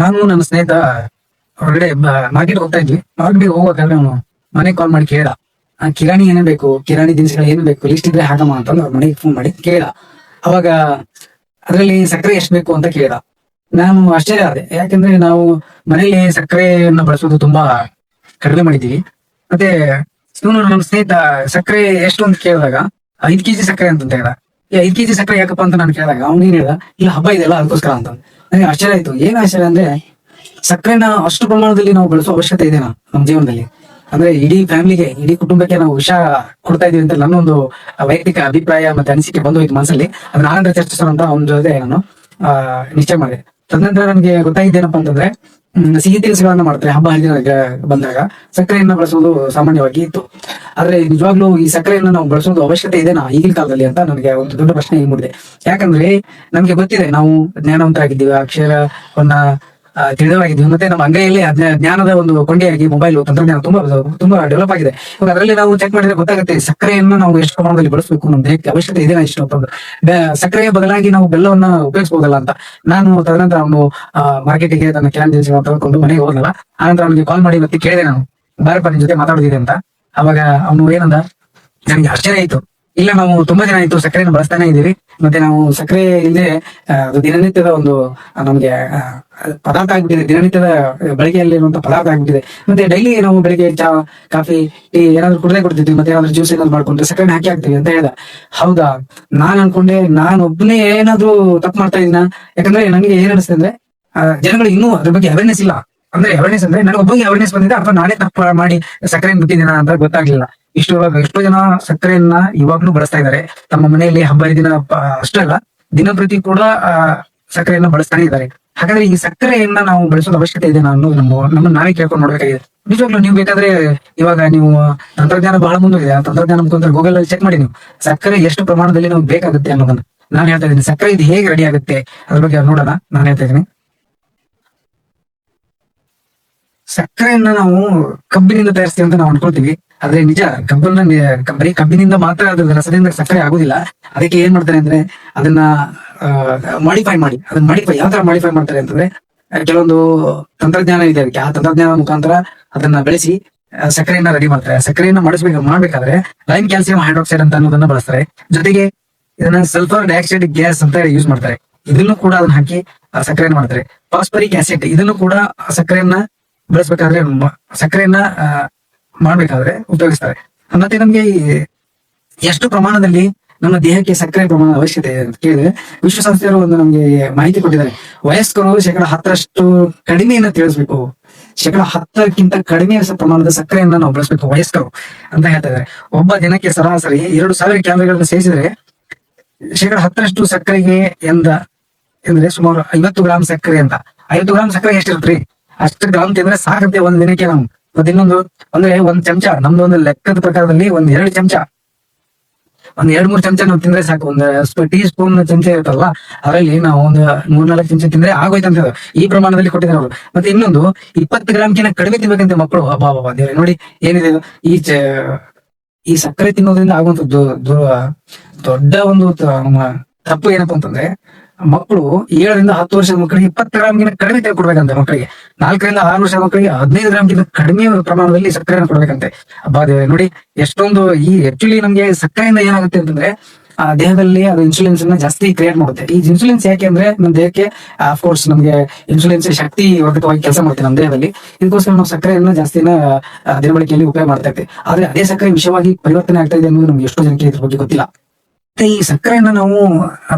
ನಾನು ನನ್ನ ಸ್ನೇಹಿತ ಹೊರಗಡೆ ಮಾರ್ಕೆಟ್ ಹೋಗ್ತಾ ಇದ್ವಿ. ಮಾರ್ಕೆಟ್ ಹೋಗ್ಬೇಕಾದ್ರೆ ಅವನು ಮನೆಗೆ ಕಾಲ್ ಮಾಡಿ ಕೇಳ. ಕಿರಾಣಿ ಏನೇ ಬೇಕು, ಕಿರಾಣಿ ದಿನಸಿಗಳು ಏನು ಬೇಕು ಲಿಸ್ಟ್ ಇದ್ರೆ ಹಾಕಮ್ಮ ಅಂತಂದು ಅವ್ರ ಮನೆಗೆ ಫೋನ್ ಮಾಡಿ ಕೇಳ. ಅವಾಗ ಅದರಲ್ಲಿ ಸಕ್ಕರೆ ಎಷ್ಟು ಬೇಕು ಅಂತ ಕೇಳ. ನಾನು ಆಶ್ಚರ್ಯ ಆದೆ. ಯಾಕಂದ್ರೆ ನಾವು ಮನೆಯಲ್ಲಿ ಸಕ್ಕರೆಯನ್ನ ಬಳಸೋದು ತುಂಬಾ ಕಡಿಮೆ ಮಾಡಿದೀವಿ ಮತ್ತೆ ಇವನು ನಮ್ಮ ಸ್ನೇಹಿತ ಸಕ್ಕರೆ ಎಷ್ಟು ಅಂತ ಕೇಳಿದಾಗ, ಐದ್ ಕೆಜಿ ಸಕ್ಕರೆ ಅಂತ ಹೇಳ ಈ ಐದ್ ಕೆಜಿ ಸಕ್ಕರೆ ಯಾಕಪ್ಪ? ಅಂತ ನಾನು ಕೇಳಿದಾಗ ಅವ್ನೇನ್ ಹೇಳ್ದ, ಇಲ್ಲ, ಹಬ್ಬ ಇದೆಯಲ್ಲ, ಅದಕ್ಕೋಸ್ಕರ ಅಂತ ನನಗೆ ಆಶ್ಚರ್ಯ ಆಯ್ತು. ಏನ್ ಆಶ್ಚರ್ಯ ಅಂದ್ರೆ, ಸಕ್ಕರೆನ ಅಷ್ಟು ಪ್ರಮಾಣದಲ್ಲಿ ನಾವು ಬಳಸೋ ಅವಶ್ಯಕತೆ ಇದೆನಾ ನಮ್ಮ ಜೀವನದಲ್ಲಿ. ಅಂದ್ರೆ ಇಡೀ ಫ್ಯಾಮಿಲಿಗೆ, ಇಡೀ ಕುಟುಂಬಕ್ಕೆ ನಾವು ವಿಷ ಕೊಡ್ತಾ ಇದೀವಿ ಅಂತ ನನ್ನ ಒಂದು ವೈಯಕ್ತಿಕ ಅಭಿಪ್ರಾಯ ಮತ್ತೆ ಅನಿಸಿಕೆ ಬಂದು ಹೋಯ್ತು ಮನಸ್ಸಲ್ಲಿ. ಅದನ್ನ ಆನಂದ ಚರ್ಚಿಸೋಣ ಅಂತ ಅವನ ಜೊತೆ ನಾನು, ಆ, ನಿಶ್ಚಯ ಮಾಡಿದೆ. ತದನಂತರ ನನಗೆ ಗೊತ್ತಾಗಿದ್ದೇನಪ್ಪ ಅಂತಂದ್ರೆ ಸಿಹಿ ತಿನಿಸುಗಳನ್ನ ಮಾಡ್ತಾರೆ, ಹಬ್ಬ ಹರಿದಿನ ಬಂದಾಗ. ಸಕ್ಕರೆಯನ್ನ ಬಳಸೋದು ಸಾಮಾನ್ಯವಾಗಿ ಇತ್ತು. ಆದ್ರೆ ನಿಜವಾಗ್ಲೂ ಈ ಸಕ್ಕರೆಯನ್ನ ನಾವು ಬಳಸೋದು ಅವಶ್ಯಕತೆ ಇದೆನಾ ಈಗಿನ ಕಾಲದಲ್ಲಿ ಅಂತ ನನಗೆ ಒಂದು ದೊಡ್ಡ ಪ್ರಶ್ನೆ ಮೂಡಿದೆ. ಯಾಕಂದ್ರೆ ನಮ್ಗೆ ಗೊತ್ತಿದೆ, ನಾವು ಜ್ಞಾನವಂತರಾಗಿದ್ದೀವಿ ಅಕ್ಷರವನ್ನ ಆ, ತಿಳಿದವಾಗಿದ್ದೀವಿ ಮತ್ತೆ ನಮ್ಮ ಅಂಗೈಯಲ್ಲಿ ಜ್ಞಾನದ ಒಂದು ಕೊಂಡಿಯಾಗಿ ಮೊಬೈಲ್ ತಂತ್ರಜ್ಞಾನ ತುಂಬಾ ತುಂಬಾ ಡೆವಲಪ್ ಆಗಿದೆ. ಇವಾಗ ಅದರಲ್ಲಿ ನಾವು ಚೆಕ್ ಮಾಡಿದ್ರೆ ಗೊತ್ತಾಗುತ್ತೆ ಸಕ್ಕರೆಯನ್ನು ನಾವು ಎಷ್ಟು ಪ್ರಮಾಣದಲ್ಲಿ ಬಳಸಬೇಕು ನಮ್ಮ ದೇಹಕ್ಕೆ ಅವಶ್ಯಕತೆ ಇದೆ ಇಷ್ಟು ಅಂತಂದ್ರೆ ಸಕ್ಕರೆಯ ಬದಲಾಗಿ ನಾವು ಬೆಲ್ಲವನ್ನ ಉಪಯೋಗಿಸಬಹುದಲ್ಲ ಅಂತ. ನಾನು ತದನಂತರ ಅವನು ಮಾರ್ಕೆಟಿಗೆ ತನ್ನ ಕ್ಯಾನ್ ತಗೊಂಡು ಮನೆಗೆ ಹೋದಲ್ಲ ಆನಂತರ ಅವನಿಗೆ ಕಾಲ್ ಮಾಡಿ ಮತ್ತೆ ಕೇಳಿದೆ ನಾನು. ಬಾರಪ್ಪ ನಿನ್ ಜೊತೆ ಮಾತಾಡೋದಿದೆ ಅಂತ. ಅವಾಗ ಅವನು ಏನಂದ ನನಗೆ ಆಶ್ಚರ್ಯ ಆಯ್ತು. ಇಲ್ಲ, ನಾವು ತುಂಬಾ ದಿನ ಆಯ್ತು ಸಕ್ಕರೆನ ಬಳಸ್ತಾನೆ ಇದೀವಿ ಮತ್ತೆ ನಾವು ಸಕ್ಕರೆ ಇಲ್ಲದೆ ದಿನನಿತ್ಯದ ಒಂದು ನಮ್ಗೆ ಪದಾರ್ಥ ಆಗ್ಬಿಟ್ಟಿದೆ. ದಿನನಿತ್ಯದ ಬಳಕೆಯಲ್ಲಿ ಇರುವಂತ ಪದಾರ್ಥ ಆಗ್ಬಿಟ್ಟಿದೆ. ಮತ್ತೆ ಡೈಲಿ ನಾವು ಬೆಳಿಗ್ಗೆ ಚಾ, ಕಾಫಿ, ಟೀ ಏನಾದ್ರು ಕುಡದೆ ಕೊಡ್ತಿದ್ವಿ. ಮತ್ತೆ ಏನಾದ್ರು ಜ್ಯೂಸ್ ಏನಾದ್ರು ಮಾಡ್ಕೊಂಡ್ರೆ ಸಕ್ಕರೆ ಹಾಕಿ ಹಾಕ್ತಿವಿ ಅಂತ ಹೇಳ್ದ. ಹೌದಾ? ನಾನ್ ಅನ್ಕೊಂಡೆ, ನಾನ್ ಒಬ್ಬನೇ ಏನಾದ್ರು ತಪ್ಪು ಮಾಡ್ತಾ ಇದೀನ? ಯಾಕಂದ್ರೆ ನನಗೆ ಏನ್ ಅನಿಸ್ತದೆ ಅಂದ್ರೆ ಜನಗಳು ಇನ್ನೂ ಅದ್ರ ಬಗ್ಗೆ ಅವೇರ್ನೆಸ್ ಇಲ್ಲ. ಅಂದ್ರೆ ಅವೇರ್ನೆಸ್ ಅಂದ್ರೆ, ನನಗೆ ಒಬ್ಬಗೆ ಅವೇರ್ನೆಸ್ ಬಂದಿದೆ, ಅಥವಾ ನಾನೇ ತಪ್ಪು ಮಾಡಿ ಸಕ್ಕರೆ ಬಿಟ್ಟಿದ್ದೀನ ಅಂತ ಗೊತ್ತಾಗ್ಲಿಲ್ಲ. ಇಷ್ಟು ಇವಾಗ ಎಷ್ಟೋ ಜನ ಸಕ್ಕರೆಯನ್ನ ಇವಾಗ್ಲೂ ಬಳಸ್ತಾ ಇದ್ದಾರೆ. ತಮ್ಮ ಮನೆಯಲ್ಲಿ ಹಬ್ಬ ಹರಿದಿನ ಅಷ್ಟೇ ಅಲ್ಲ, ದಿನಪ್ರತಿ ಕೂಡ ಸಕ್ಕರೆಯನ್ನ ಬಳಸ್ತಾನೆ ಇದ್ದಾರೆ. ಹಾಗಾದ್ರೆ ಈ ಸಕ್ಕರೆಯನ್ನ ನಾವು ಬಳಸೋದು ಅವಶ್ಯಕತೆ ಇದೆ ನಾನು ನಮ್ಮ ನಮ್ಮ ನಾವೇ ಕೇಳ್ಕೊಂಡು ನೋಡ್ಬೇಕಾಗಿದೆ. ನಿಜವಾಗ್ಲೂ ನೀವು ಬೇಕಾದ್ರೆ ಇವಾಗ ನೀವು ತಂತ್ರಜ್ಞಾನ ಬಹಳ ಮುಂದುವರಿದೆ ಆ ತಂತ್ರಜ್ಞಾನ ಮುಖಾಂತರ ಗೂಗಲ್ ಅಲ್ಲಿ ಚೆಕ್ ಮಾಡಿ ನೀವು. ಸಕ್ಕರೆ ಎಷ್ಟು ಪ್ರಮಾಣದಲ್ಲಿ ನಾವು ಬೇಕಾಗುತ್ತೆ ಅನ್ನೋದನ್ನ. ನಾನು ಹೇಳ್ತಾ ಇದ್ದೀನಿ, ಸಕ್ಕರೆ ಇದು ಹೇಗೆ ರೆಡಿ ಆಗುತ್ತೆ? ಅದ್ರ ಬಗ್ಗೆ ನೋಡೋಣ. ನಾನು ಹೇಳ್ತಾ ಇದ್ದೀನಿ. ಸಕ್ಕರೆಯನ್ನ ನಾವು ಕಬ್ಬಿನಿಂದ ತಯಾರಿಸ್ತೀವಿ ಅಂತ ನಾವು ಅನ್ಕೊಳ್ತೀವಿ. ಆದ್ರೆ ನಿಜ ಕಬ್ಬನ್ನ ನಿ- ಕ- ಬರೀ ಕಬ್ಬಿನಿಂದ ಮಾತ್ರ ಅದ್ರ ರಸದಿಂದ ಸಕ್ಕರೆ ಆಗುದಿಲ್ಲ. ಅದಕ್ಕೆ ಏನ್ ಮಾಡ್ತಾರೆ ಅಂದ್ರೆ ಅದನ್ನ ಮಾಡಿಫೈ ಮಾಡಿ. ಅದನ್ನ ಮಾಡಿಫೈ ಯಾವ ತರ ಮಾಡಿಫೈ ಮಾಡ್ತಾರೆ ಅಂತಂದ್ರೆ ಕೆಲವೊಂದು ತಂತ್ರಜ್ಞಾನ ಇದೆ ಅದಕ್ಕೆ. ಆ ತಂತ್ರಜ್ಞಾನ ಮುಖಾಂತರ ಅದನ್ನ ಬೆಳೆಸಿ ಸಕ್ಕರೆಯನ್ನ ರೆಡಿ ಮಾಡ್ತಾರೆ. ಸಕ್ಕರೆಯನ್ನ ಮಾಡಿಸ್ಬೇಕು, ಮಾಡ್ಬೇಕಾದ್ರೆ ಲೈನ್ ಕ್ಯಾಲ್ಸಿಯಂ ಹೈಡ್ರಾಕ್ಸೈಡ್ ಅಂತ ಅನ್ನೋದನ್ನ ಬಳಸ್ತಾರೆ. ಜೊತೆಗೆ ಇದನ್ನ ಸಲ್ಫರ್ ಡೈಆಕ್ಸೈಡ್ ಗ್ಯಾಸ್ ಅಂತ ಹೇಳಿ ಯೂಸ್ ಮಾಡ್ತಾರೆ. ಇದನ್ನು ಕೂಡ ಅದನ್ನ ಹಾಕಿ ಸಕ್ಕರೆಯನ್ನು ಮಾಡ್ತಾರೆ. ಪಾಸ್ಪರಿಕ್ ಆಸಿಡ್ ಇದನ್ನು ಕೂಡ ಸಕ್ಕರೆಯನ್ನ ಬೆಳೆಸಬೇಕಾದ್ರೆ ಸಕ್ಕರೆಯನ್ನ ಮಾಡ್ಬೇಕಾದ್ರೆ ಉಪಯೋಗಿಸ್ತಾರೆ. ಮತ್ತೆ ನಮ್ಗೆ ಎಷ್ಟು ಪ್ರಮಾಣದಲ್ಲಿ ನಮ್ಮ ದೇಹಕ್ಕೆ ಸಕ್ಕರೆ ಪ್ರಮಾಣ ಅವಶ್ಯಕತೆ ಇದೆ ಅಂತ ಕೇಳಿದ್ರೆ ವಿಶ್ವಸಂಸ್ಥೆಯವರು ಒಂದು ನಮಗೆ ಮಾಹಿತಿ ಕೊಟ್ಟಿದ್ದಾರೆ. ವಯಸ್ಕರು ಶೇಕಡ ಹತ್ತರಷ್ಟು ಕಡಿಮೆಯನ್ನ ತಿಳಿಸ್ಬೇಕು. ಶೇಕಡ ಹತ್ತಕ್ಕಿಂತ ಕಡಿಮೆ ಪ್ರಮಾಣದ ಸಕ್ಕರೆಯನ್ನ ನಾವು ಬಳಸಬೇಕು ವಯಸ್ಕರು ಅಂತ ಹೇಳ್ತಾ ಇದ್ದಾರೆ. ಒಬ್ಬ ದಿನಕ್ಕೆ ಸರಾಸರಿ ಎರಡು ಸಾವಿರ ಕ್ಯಾಲರಿಗಳನ್ನು ಸೇರಿಸಿದ್ರೆ ಶೇಕಡ ಹತ್ತರಷ್ಟು ಸಕ್ಕರೆಗೆ ಎಂದ ಅಂದ್ರೆ ಸುಮಾರು ಐವತ್ತು ಗ್ರಾಮ್ ಸಕ್ಕರೆ ಅಂತ ಐವತ್ತು ಗ್ರಾಮ್ ಸಕ್ಕರೆ ಎಷ್ಟಿರುತ್ತೆ ಅಷ್ಟು ಗ್ರಾಮ್ ತಿಂದ್ರೆ ಸಾಕತ್ತೆ ಒಂದ್ ದಿನಕ್ಕೆ ನಾವು. ಮತ್ತೆ ಇನ್ನೊಂದು, ಅಂದ್ರೆ ಒಂದ್ ಚಮಚ, ನಮ್ದು ಒಂದು ಲೆಕ್ಕದ ಪ್ರಕಾರದಲ್ಲಿ ಒಂದ್ ಎರಡು ಚಮಚ. ಒಂದ್ ಎರಡ್, ಮೂರ್ ಚಮಚ ನಾವು ತಿಂದ್ರೆ ಸಾಕು. ಒಂದ್ ಟೀ ಸ್ಪೂನ್ ಚಮಚ ಇರುತ್ತಲ್ಲ, ಅದರಲ್ಲಿ ನಾವು ಒಂದು ಮೂರ್ನಾಲ್ಕು ಚಮಚ ತಿಂದ್ರೆ ಆಗೋಯ್ತು ಅಂತ ಹೇಳೋದು. ಈ ಪ್ರಮಾಣದಲ್ಲಿ ಕೊಟ್ಟಿದ್ದಾರೆ ಅವರು. ಮತ್ತೆ ಇನ್ನೊಂದು, ಇಪ್ಪತ್ತು ಗ್ರಾಮ್ಕಿಂತ ಕಡಿಮೆ ತಿನ್ಬೇಕಂತೆ ಮಕ್ಕಳು ಅಬ್ಬಾ ಅಬ್ಬಾ ದೇವ್ರೆ, ನೋಡಿ ಏನಿದೆ ಈ ಚ, ಈ ಸಕ್ಕರೆ ತಿನ್ನೋದ್ರಿಂದ ಆಗುವಂತ ದೊಡ್ಡ ಒಂದು ತಪ್ಪು ಏನಪ್ಪಾ ಅಂತಂದ್ರೆ ಮಕ್ಕಳು ಏಳರಿಂದ ಹತ್ತು ವರ್ಷದ ಮಕ್ಕಳಿಗೆ ಇಪ್ಪತ್ತು ಗ್ರಾಮ್ಗಿಂತ ಕಡಿಮೆ ತೆಗೆದು ಕೊಡ್ಬೇಕಂತೆ ಮಕ್ಕಳಿಗೆ. ನಾಲ್ಕರಿಂದ ಆರು ವರ್ಷದ ಮಕ್ಕಳಿಗೆ ಹದಿನೈದು ಗ್ರಾಮ್ಗಿಂತ ಕಡಿಮೆ ಪ್ರಮಾಣದಲ್ಲಿ ಸಕ್ಕರೆಯನ್ನು ಕೊಡ್ಬೇಕಂತೆ. ನೋಡಿ ಎಷ್ಟೊಂದು ಈ ಆಕ್ಚುಲಿ ನಮ್ಗೆ ಸಕ್ಕರೆಯಿಂದ ಏನಾಗುತ್ತೆ ಅಂತಂದ್ರೆ, ಆ ದೇಹದಲ್ಲಿ ಅದು ಇನ್ಸುಲಿನ್ಸ್ ಅನ್ನ ಜಾಸ್ತಿ ಕ್ರಿಯೇಟ್ ಮಾಡುತ್ತೆ. ಈ ಇನ್ಸುಲಿನ್ಸ್ ಯಾಕೆ ಅಂದ್ರೆ, ನಮ್ಮ ದೇಹಕ್ಕೆ ಕೋರ್ಸ್ ನಮಗೆ ಇನ್ಸುಲಿನ್ಸ್ ಶಕ್ತಿ ವರ್ಧಕವಾಗಿ ಕೆಲಸ ಮಾಡುತ್ತೆ ನಮ್ಮ ದೇಹದಲ್ಲಿ. ಇದಕ್ಕೋಸ್ಕರ ನಾವು ಸಕ್ಕರೆಯನ್ನ ಜಾಸ್ತಿನ ದಿನಬಳಕೆಯಲ್ಲಿ ಉಪಯೋಗ ಮಾಡ್ತಾ ಇರ್ತೀವಿ. ಆದ್ರೆ ಅದೇ ಸಕ್ಕರೆ ವಿಷಯವಾಗಿ ಪರಿವರ್ತನೆ ಆಗ್ತಾ ಇದೆ ಅನ್ನೋದು ನಮ್ಗೆ ಎಷ್ಟೋ ಜನಕ್ಕೆ ಇದ್ರ ಬಗ್ಗೆ ಗೊತ್ತಿಲ್ಲ. ಮತ್ತೆ ಈ ಸಕ್ಕರೆಯನ್ನ ನಾವು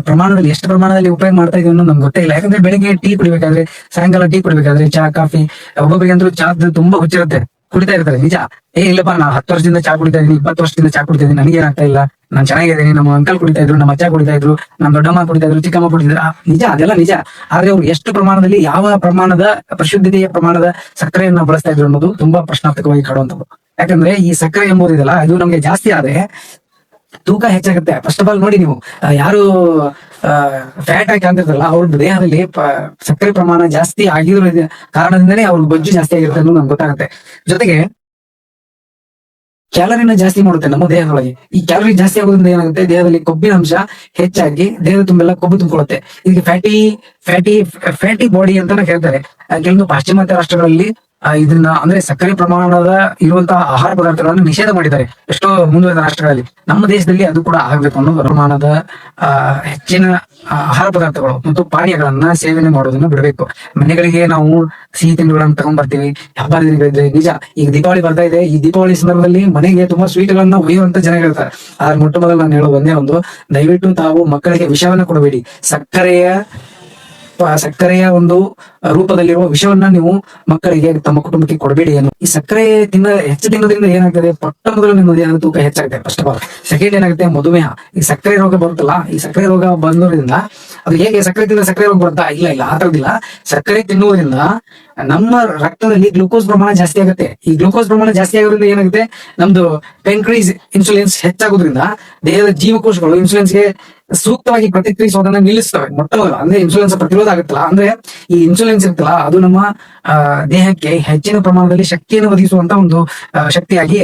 ಪ್ರಮಾಣದಲ್ಲಿ ಎಷ್ಟು ಪ್ರಮಾಣದಲ್ಲಿ ಉಪಯೋಗ ಮಾಡ್ತಾ ಇದೀವಿ ಅನ್ನೋದು ನಮ್ಗೆ ಗೊತ್ತೇ ಇಲ್ಲ. ಯಾಕಂದ್ರೆ ಬೆಳಿಗ್ಗೆ ಟೀ ಕುಡಿಬೇಕಾದ್ರೆ ಸಾಯಂಕಾಲ ಟೀ ಕುಡಿಬೇಕಾದ್ರೆ ಚಾ ಕಾಫಿ ಒಬ್ಬೊಬ್ಬರಿಗೆ ಅಂದ್ರೆ ಚಾದ್ ತುಂಬಾ ಹುಚ್ಚಿರುತ್ತೆ. ಕುಡಿತಾ ಇರ್ತಾರೆ. ನಿಜ. ಏ ಇಲ್ಲಪ್ಪ ನಾ ಹತ್ತು ವರ್ಷದಿಂದ ಚಾ ಕುಡಿತಾ ಇದೀನಿ ಇಪ್ಪತ್ತು ವರ್ಷದಿಂದ ಚಾ ಕುಡಿತಾ ಇದೀನಿ ನನಗೆ ಏನಾಗ್ತಾ ಇಲ್ಲ. ನಾನು ಚೆನ್ನಾಗಿದ್ದೀನಿ ನಮ್ಮ ಅಂಕಲ್ ಕುಡಿತಾ ಇದ್ರು ನಮ್ಮ ಅಜ್ಜ ಕುಡಿತಾ ಇದ್ರು ನಮ್ಮ ದೊಡ್ಡಮ್ಮ ಕುಡಿತಾ ಇದ್ರು ಚಿಕ್ಕಮ್ಮ ಕುಡಿತಾ ಆ, ನಿಜ ಅದೆಲ್ಲ ನಿಜ. ಆದ್ರೆ ಅವ್ರು ಎಷ್ಟು ಪ್ರಮಾಣದಲ್ಲಿ ಯಾವ ಪ್ರಮಾಣದ ಪ್ರಶುದ್ಧತೆಯ ಪ್ರಮಾಣದ ಸಕ್ಕರೆಯನ್ನ ಬಳಸ್ತಾ ಇದ್ರು ಅನ್ನೋದು ತುಂಬಾ ಪ್ರಶ್ನಾರ್ಥಕವಾಗಿ ಕಾಡುವಂಥದ್ದು. ಯಾಕಂದ್ರೆ ಈ ಸಕ್ಕರೆ ಎಂಬುದಿದೆಲ್ಲ ಇದು ನಮ್ಗೆ ಜಾಸ್ತಿ ಆದ್ರೆ ತೂಕ ಹೆಚ್ಚಾಗುತ್ತೆ. ಫಸ್ಟ್ ಆಫ್ ಆಲ್ ನೋಡಿ ನೀವು ಯಾರು ಫ್ಯಾಟ್ ಆಗಿ ಕಾಣ್ತಿರ್ತಾರಲ್ಲ ಅವ್ರ ದೇಹದಲ್ಲಿ ಸಕ್ಕರೆ ಪ್ರಮಾಣ ಜಾಸ್ತಿ ಆಗಿರೋ ಕಾರಣದಿಂದನೇ ಅವ್ರ ಬೊಜ್ಜು ಜಾಸ್ತಿ ಆಗಿರುತ್ತೆ ಅನ್ನೋದು ನಮ್ಗೆ ಗೊತ್ತಾಗುತ್ತೆ. ಜೊತೆಗೆ, ಕ್ಯಾಲರಿನ ಜಾಸ್ತಿ ಮಾಡುತ್ತೆ ನಮ್ಮ ದೇಹದೊಳಗೆ. ಈ ಕ್ಯಾಲರಿ ಜಾಸ್ತಿ ಆಗೋದ್ರಿಂದ ಏನಾಗುತ್ತೆ? ದೇಹದಲ್ಲಿ ಕೊಬ್ಬಿನ ಅಂಶ ಹೆಚ್ಚಾಗಿ, ದೇಹದ ತುಂಬೆಲ್ಲ ಕೊಬ್ಬು ತುಂಬಿಕೊಳ್ಳುತ್ತೆ. ಇದಕ್ಕೆ ಫ್ಯಾಟಿ ಫ್ಯಾಟಿ ಫ್ಯಾಟಿ ಬಾಡಿ ಅಂತಾನೆ ಹೇಳ್ತಾರೆ. ಕೆಲವೊಂದು ಪಾಶ್ಚಿಮಾತ್ಯ ರಾಷ್ಟ್ರಗಳಲ್ಲಿ ಇದನ್ನ ಅಂದ್ರೆ ಸಕ್ಕರೆ ಪ್ರಮಾಣದ ಇರುವಂತಹ ಆಹಾರ ಪದಾರ್ಥಗಳನ್ನು ನಿಷೇಧ ಮಾಡಿದ್ದಾರೆ. ಎಷ್ಟೋ ಮುಂದುವರೆದ ರಾಷ್ಟ್ರಗಳಲ್ಲಿ. ನಮ್ಮ ದೇಶದಲ್ಲಿ ಅದು ಕೂಡ ಆಗಬೇಕು ಅನ್ನೋ ಪ್ರಮಾಣದ ಹೆಚ್ಚಿನ ಆಹಾರ ಪದಾರ್ಥಗಳು ಮತ್ತು ಪಾನೀಯಗಳನ್ನ ಸೇವನೆ ಮಾಡೋದನ್ನ ಬಿಡಬೇಕು. ಮನೆಗಳಿಗೆ ನಾವು ಸಿಹಿ ತಿಂಡಿಗಳನ್ನ ತಗೊಂಡ್ ಬರ್ತೀವಿ. ಹಬ್ಬ ದಿನಗಳಿದ್ರೆ ನಿಜ, ಈಗ ದೀಪಾವಳಿ ಬರ್ತಾ ಇದೆ. ಈ ದೀಪಾವಳಿ ಸಂದರ್ಭದಲ್ಲಿ ಮನೆಗೆ ತುಂಬಾ ಸ್ವೀಟ್ಗಳನ್ನ ಒಯ್ಯುವಂತ ಜನಗಳಿರ್ತಾರೆ ಆದ್ರೆ ಮೊಟ್ಟ ಮೊದಲು ನಾನು ಹೇಳೋದು ಒಂದೇ ಒಂದು, ದಯವಿಟ್ಟು ತಾವು ಮಕ್ಕಳಿಗೆ ವಿಷವನ್ನ ಕೊಡಬೇಡಿ. ಸಕ್ಕರೆಯ ಸಕ್ಕರೆಯ ಒಂದು ರೂಪದಲ್ಲಿರುವ ವಿಷವನ್ನ ನೀವು ಮಕ್ಕಳಿಗೆ, ತಮ್ಮ ಕುಟುಂಬಕ್ಕೆ ಕೊಡಬೇಡಿ ಏನು ಈ ಸಕ್ಕರೆ ತಿನ್ನ ಹೆಚ್ಚು ತಿನ್ನೋದ್ರಿಂದ ಏನಾಗ್ತದೆ? ಪಟ್ಟ ಮೊದಲು ನಿಮ್ಮ ತೂಕ ಹೆಚ್ಚಾಗ್ತದೆ ಫಸ್ಟ್ ಆಫ್ ಆಲ್ ಸೆಕೆಂಡ್ ಏನಾಗುತ್ತೆ ಮಧುಮೇಹ. ಈ ಸಕ್ಕರೆ ರೋಗ ಬರುತ್ತಲ್ಲ, ಈ ಸಕ್ಕರೆ ರೋಗ ಬಂದೋದ್ರಿಂದ ಅದು ಹೇಗೆ ಸಕ್ಕರೆ ತಿಂದ ಸಕ್ಕರೆ ರೋಗ ಬರುತ್ತಾ? ಇಲ್ಲ ಇಲ್ಲ, ಆ ಥರದ್ದಿಲ್ಲ ಸಕ್ಕರೆ ತಿನ್ನುವುದರಿಂದ ನಮ್ಮ ರಕ್ತದಲ್ಲಿ ಗ್ಲೂಕೋಸ್ ಪ್ರಮಾಣ ಜಾಸ್ತಿ ಆಗುತ್ತೆ. ಈ ಗ್ಲೂಕೋಸ್ ಪ್ರಮಾಣ ಜಾಸ್ತಿ ಆಗೋದ್ರಿಂದ ಏನಾಗುತ್ತೆ? ನಮ್ದು ಪೆಂಕ್ರೀಸ್ ಇನ್ಸುಲಿನ್ಸ್ ಹೆಚ್ಚಾಗೋದ್ರಿಂದ ದೇಹದ ಜೀವಕೋಶಗಳು ಇನ್ಸುಲಿನ್ಸ್ಗೆ ಸೂಕ್ತವಾಗಿ ಪ್ರತಿಕ್ರಿಯಿಸೋದನ್ನ ನಿಲ್ಲಿಸ್ತವೆ. ಮೊದಲು ಅಂದ್ರೆ ಇನ್ಸುಲೆನ್ಸ್ ಪ್ರತಿರೋಧ ಆಗುತ್ತಲ್ಲ, ಅಂದ್ರೆ ಈ ಇನ್ಸುಲಿನ್ಸ್ ಇರುತ್ತಲ್ಲ ಅದು ನಮ್ಮ ದೇಹಕ್ಕೆ ಹೆಚ್ಚಿನ ಪ್ರಮಾಣದಲ್ಲಿ ಶಕ್ತಿಯನ್ನು ಒದಗಿಸುವಂತ ಒಂದು ಶಕ್ತಿಯಾಗಿ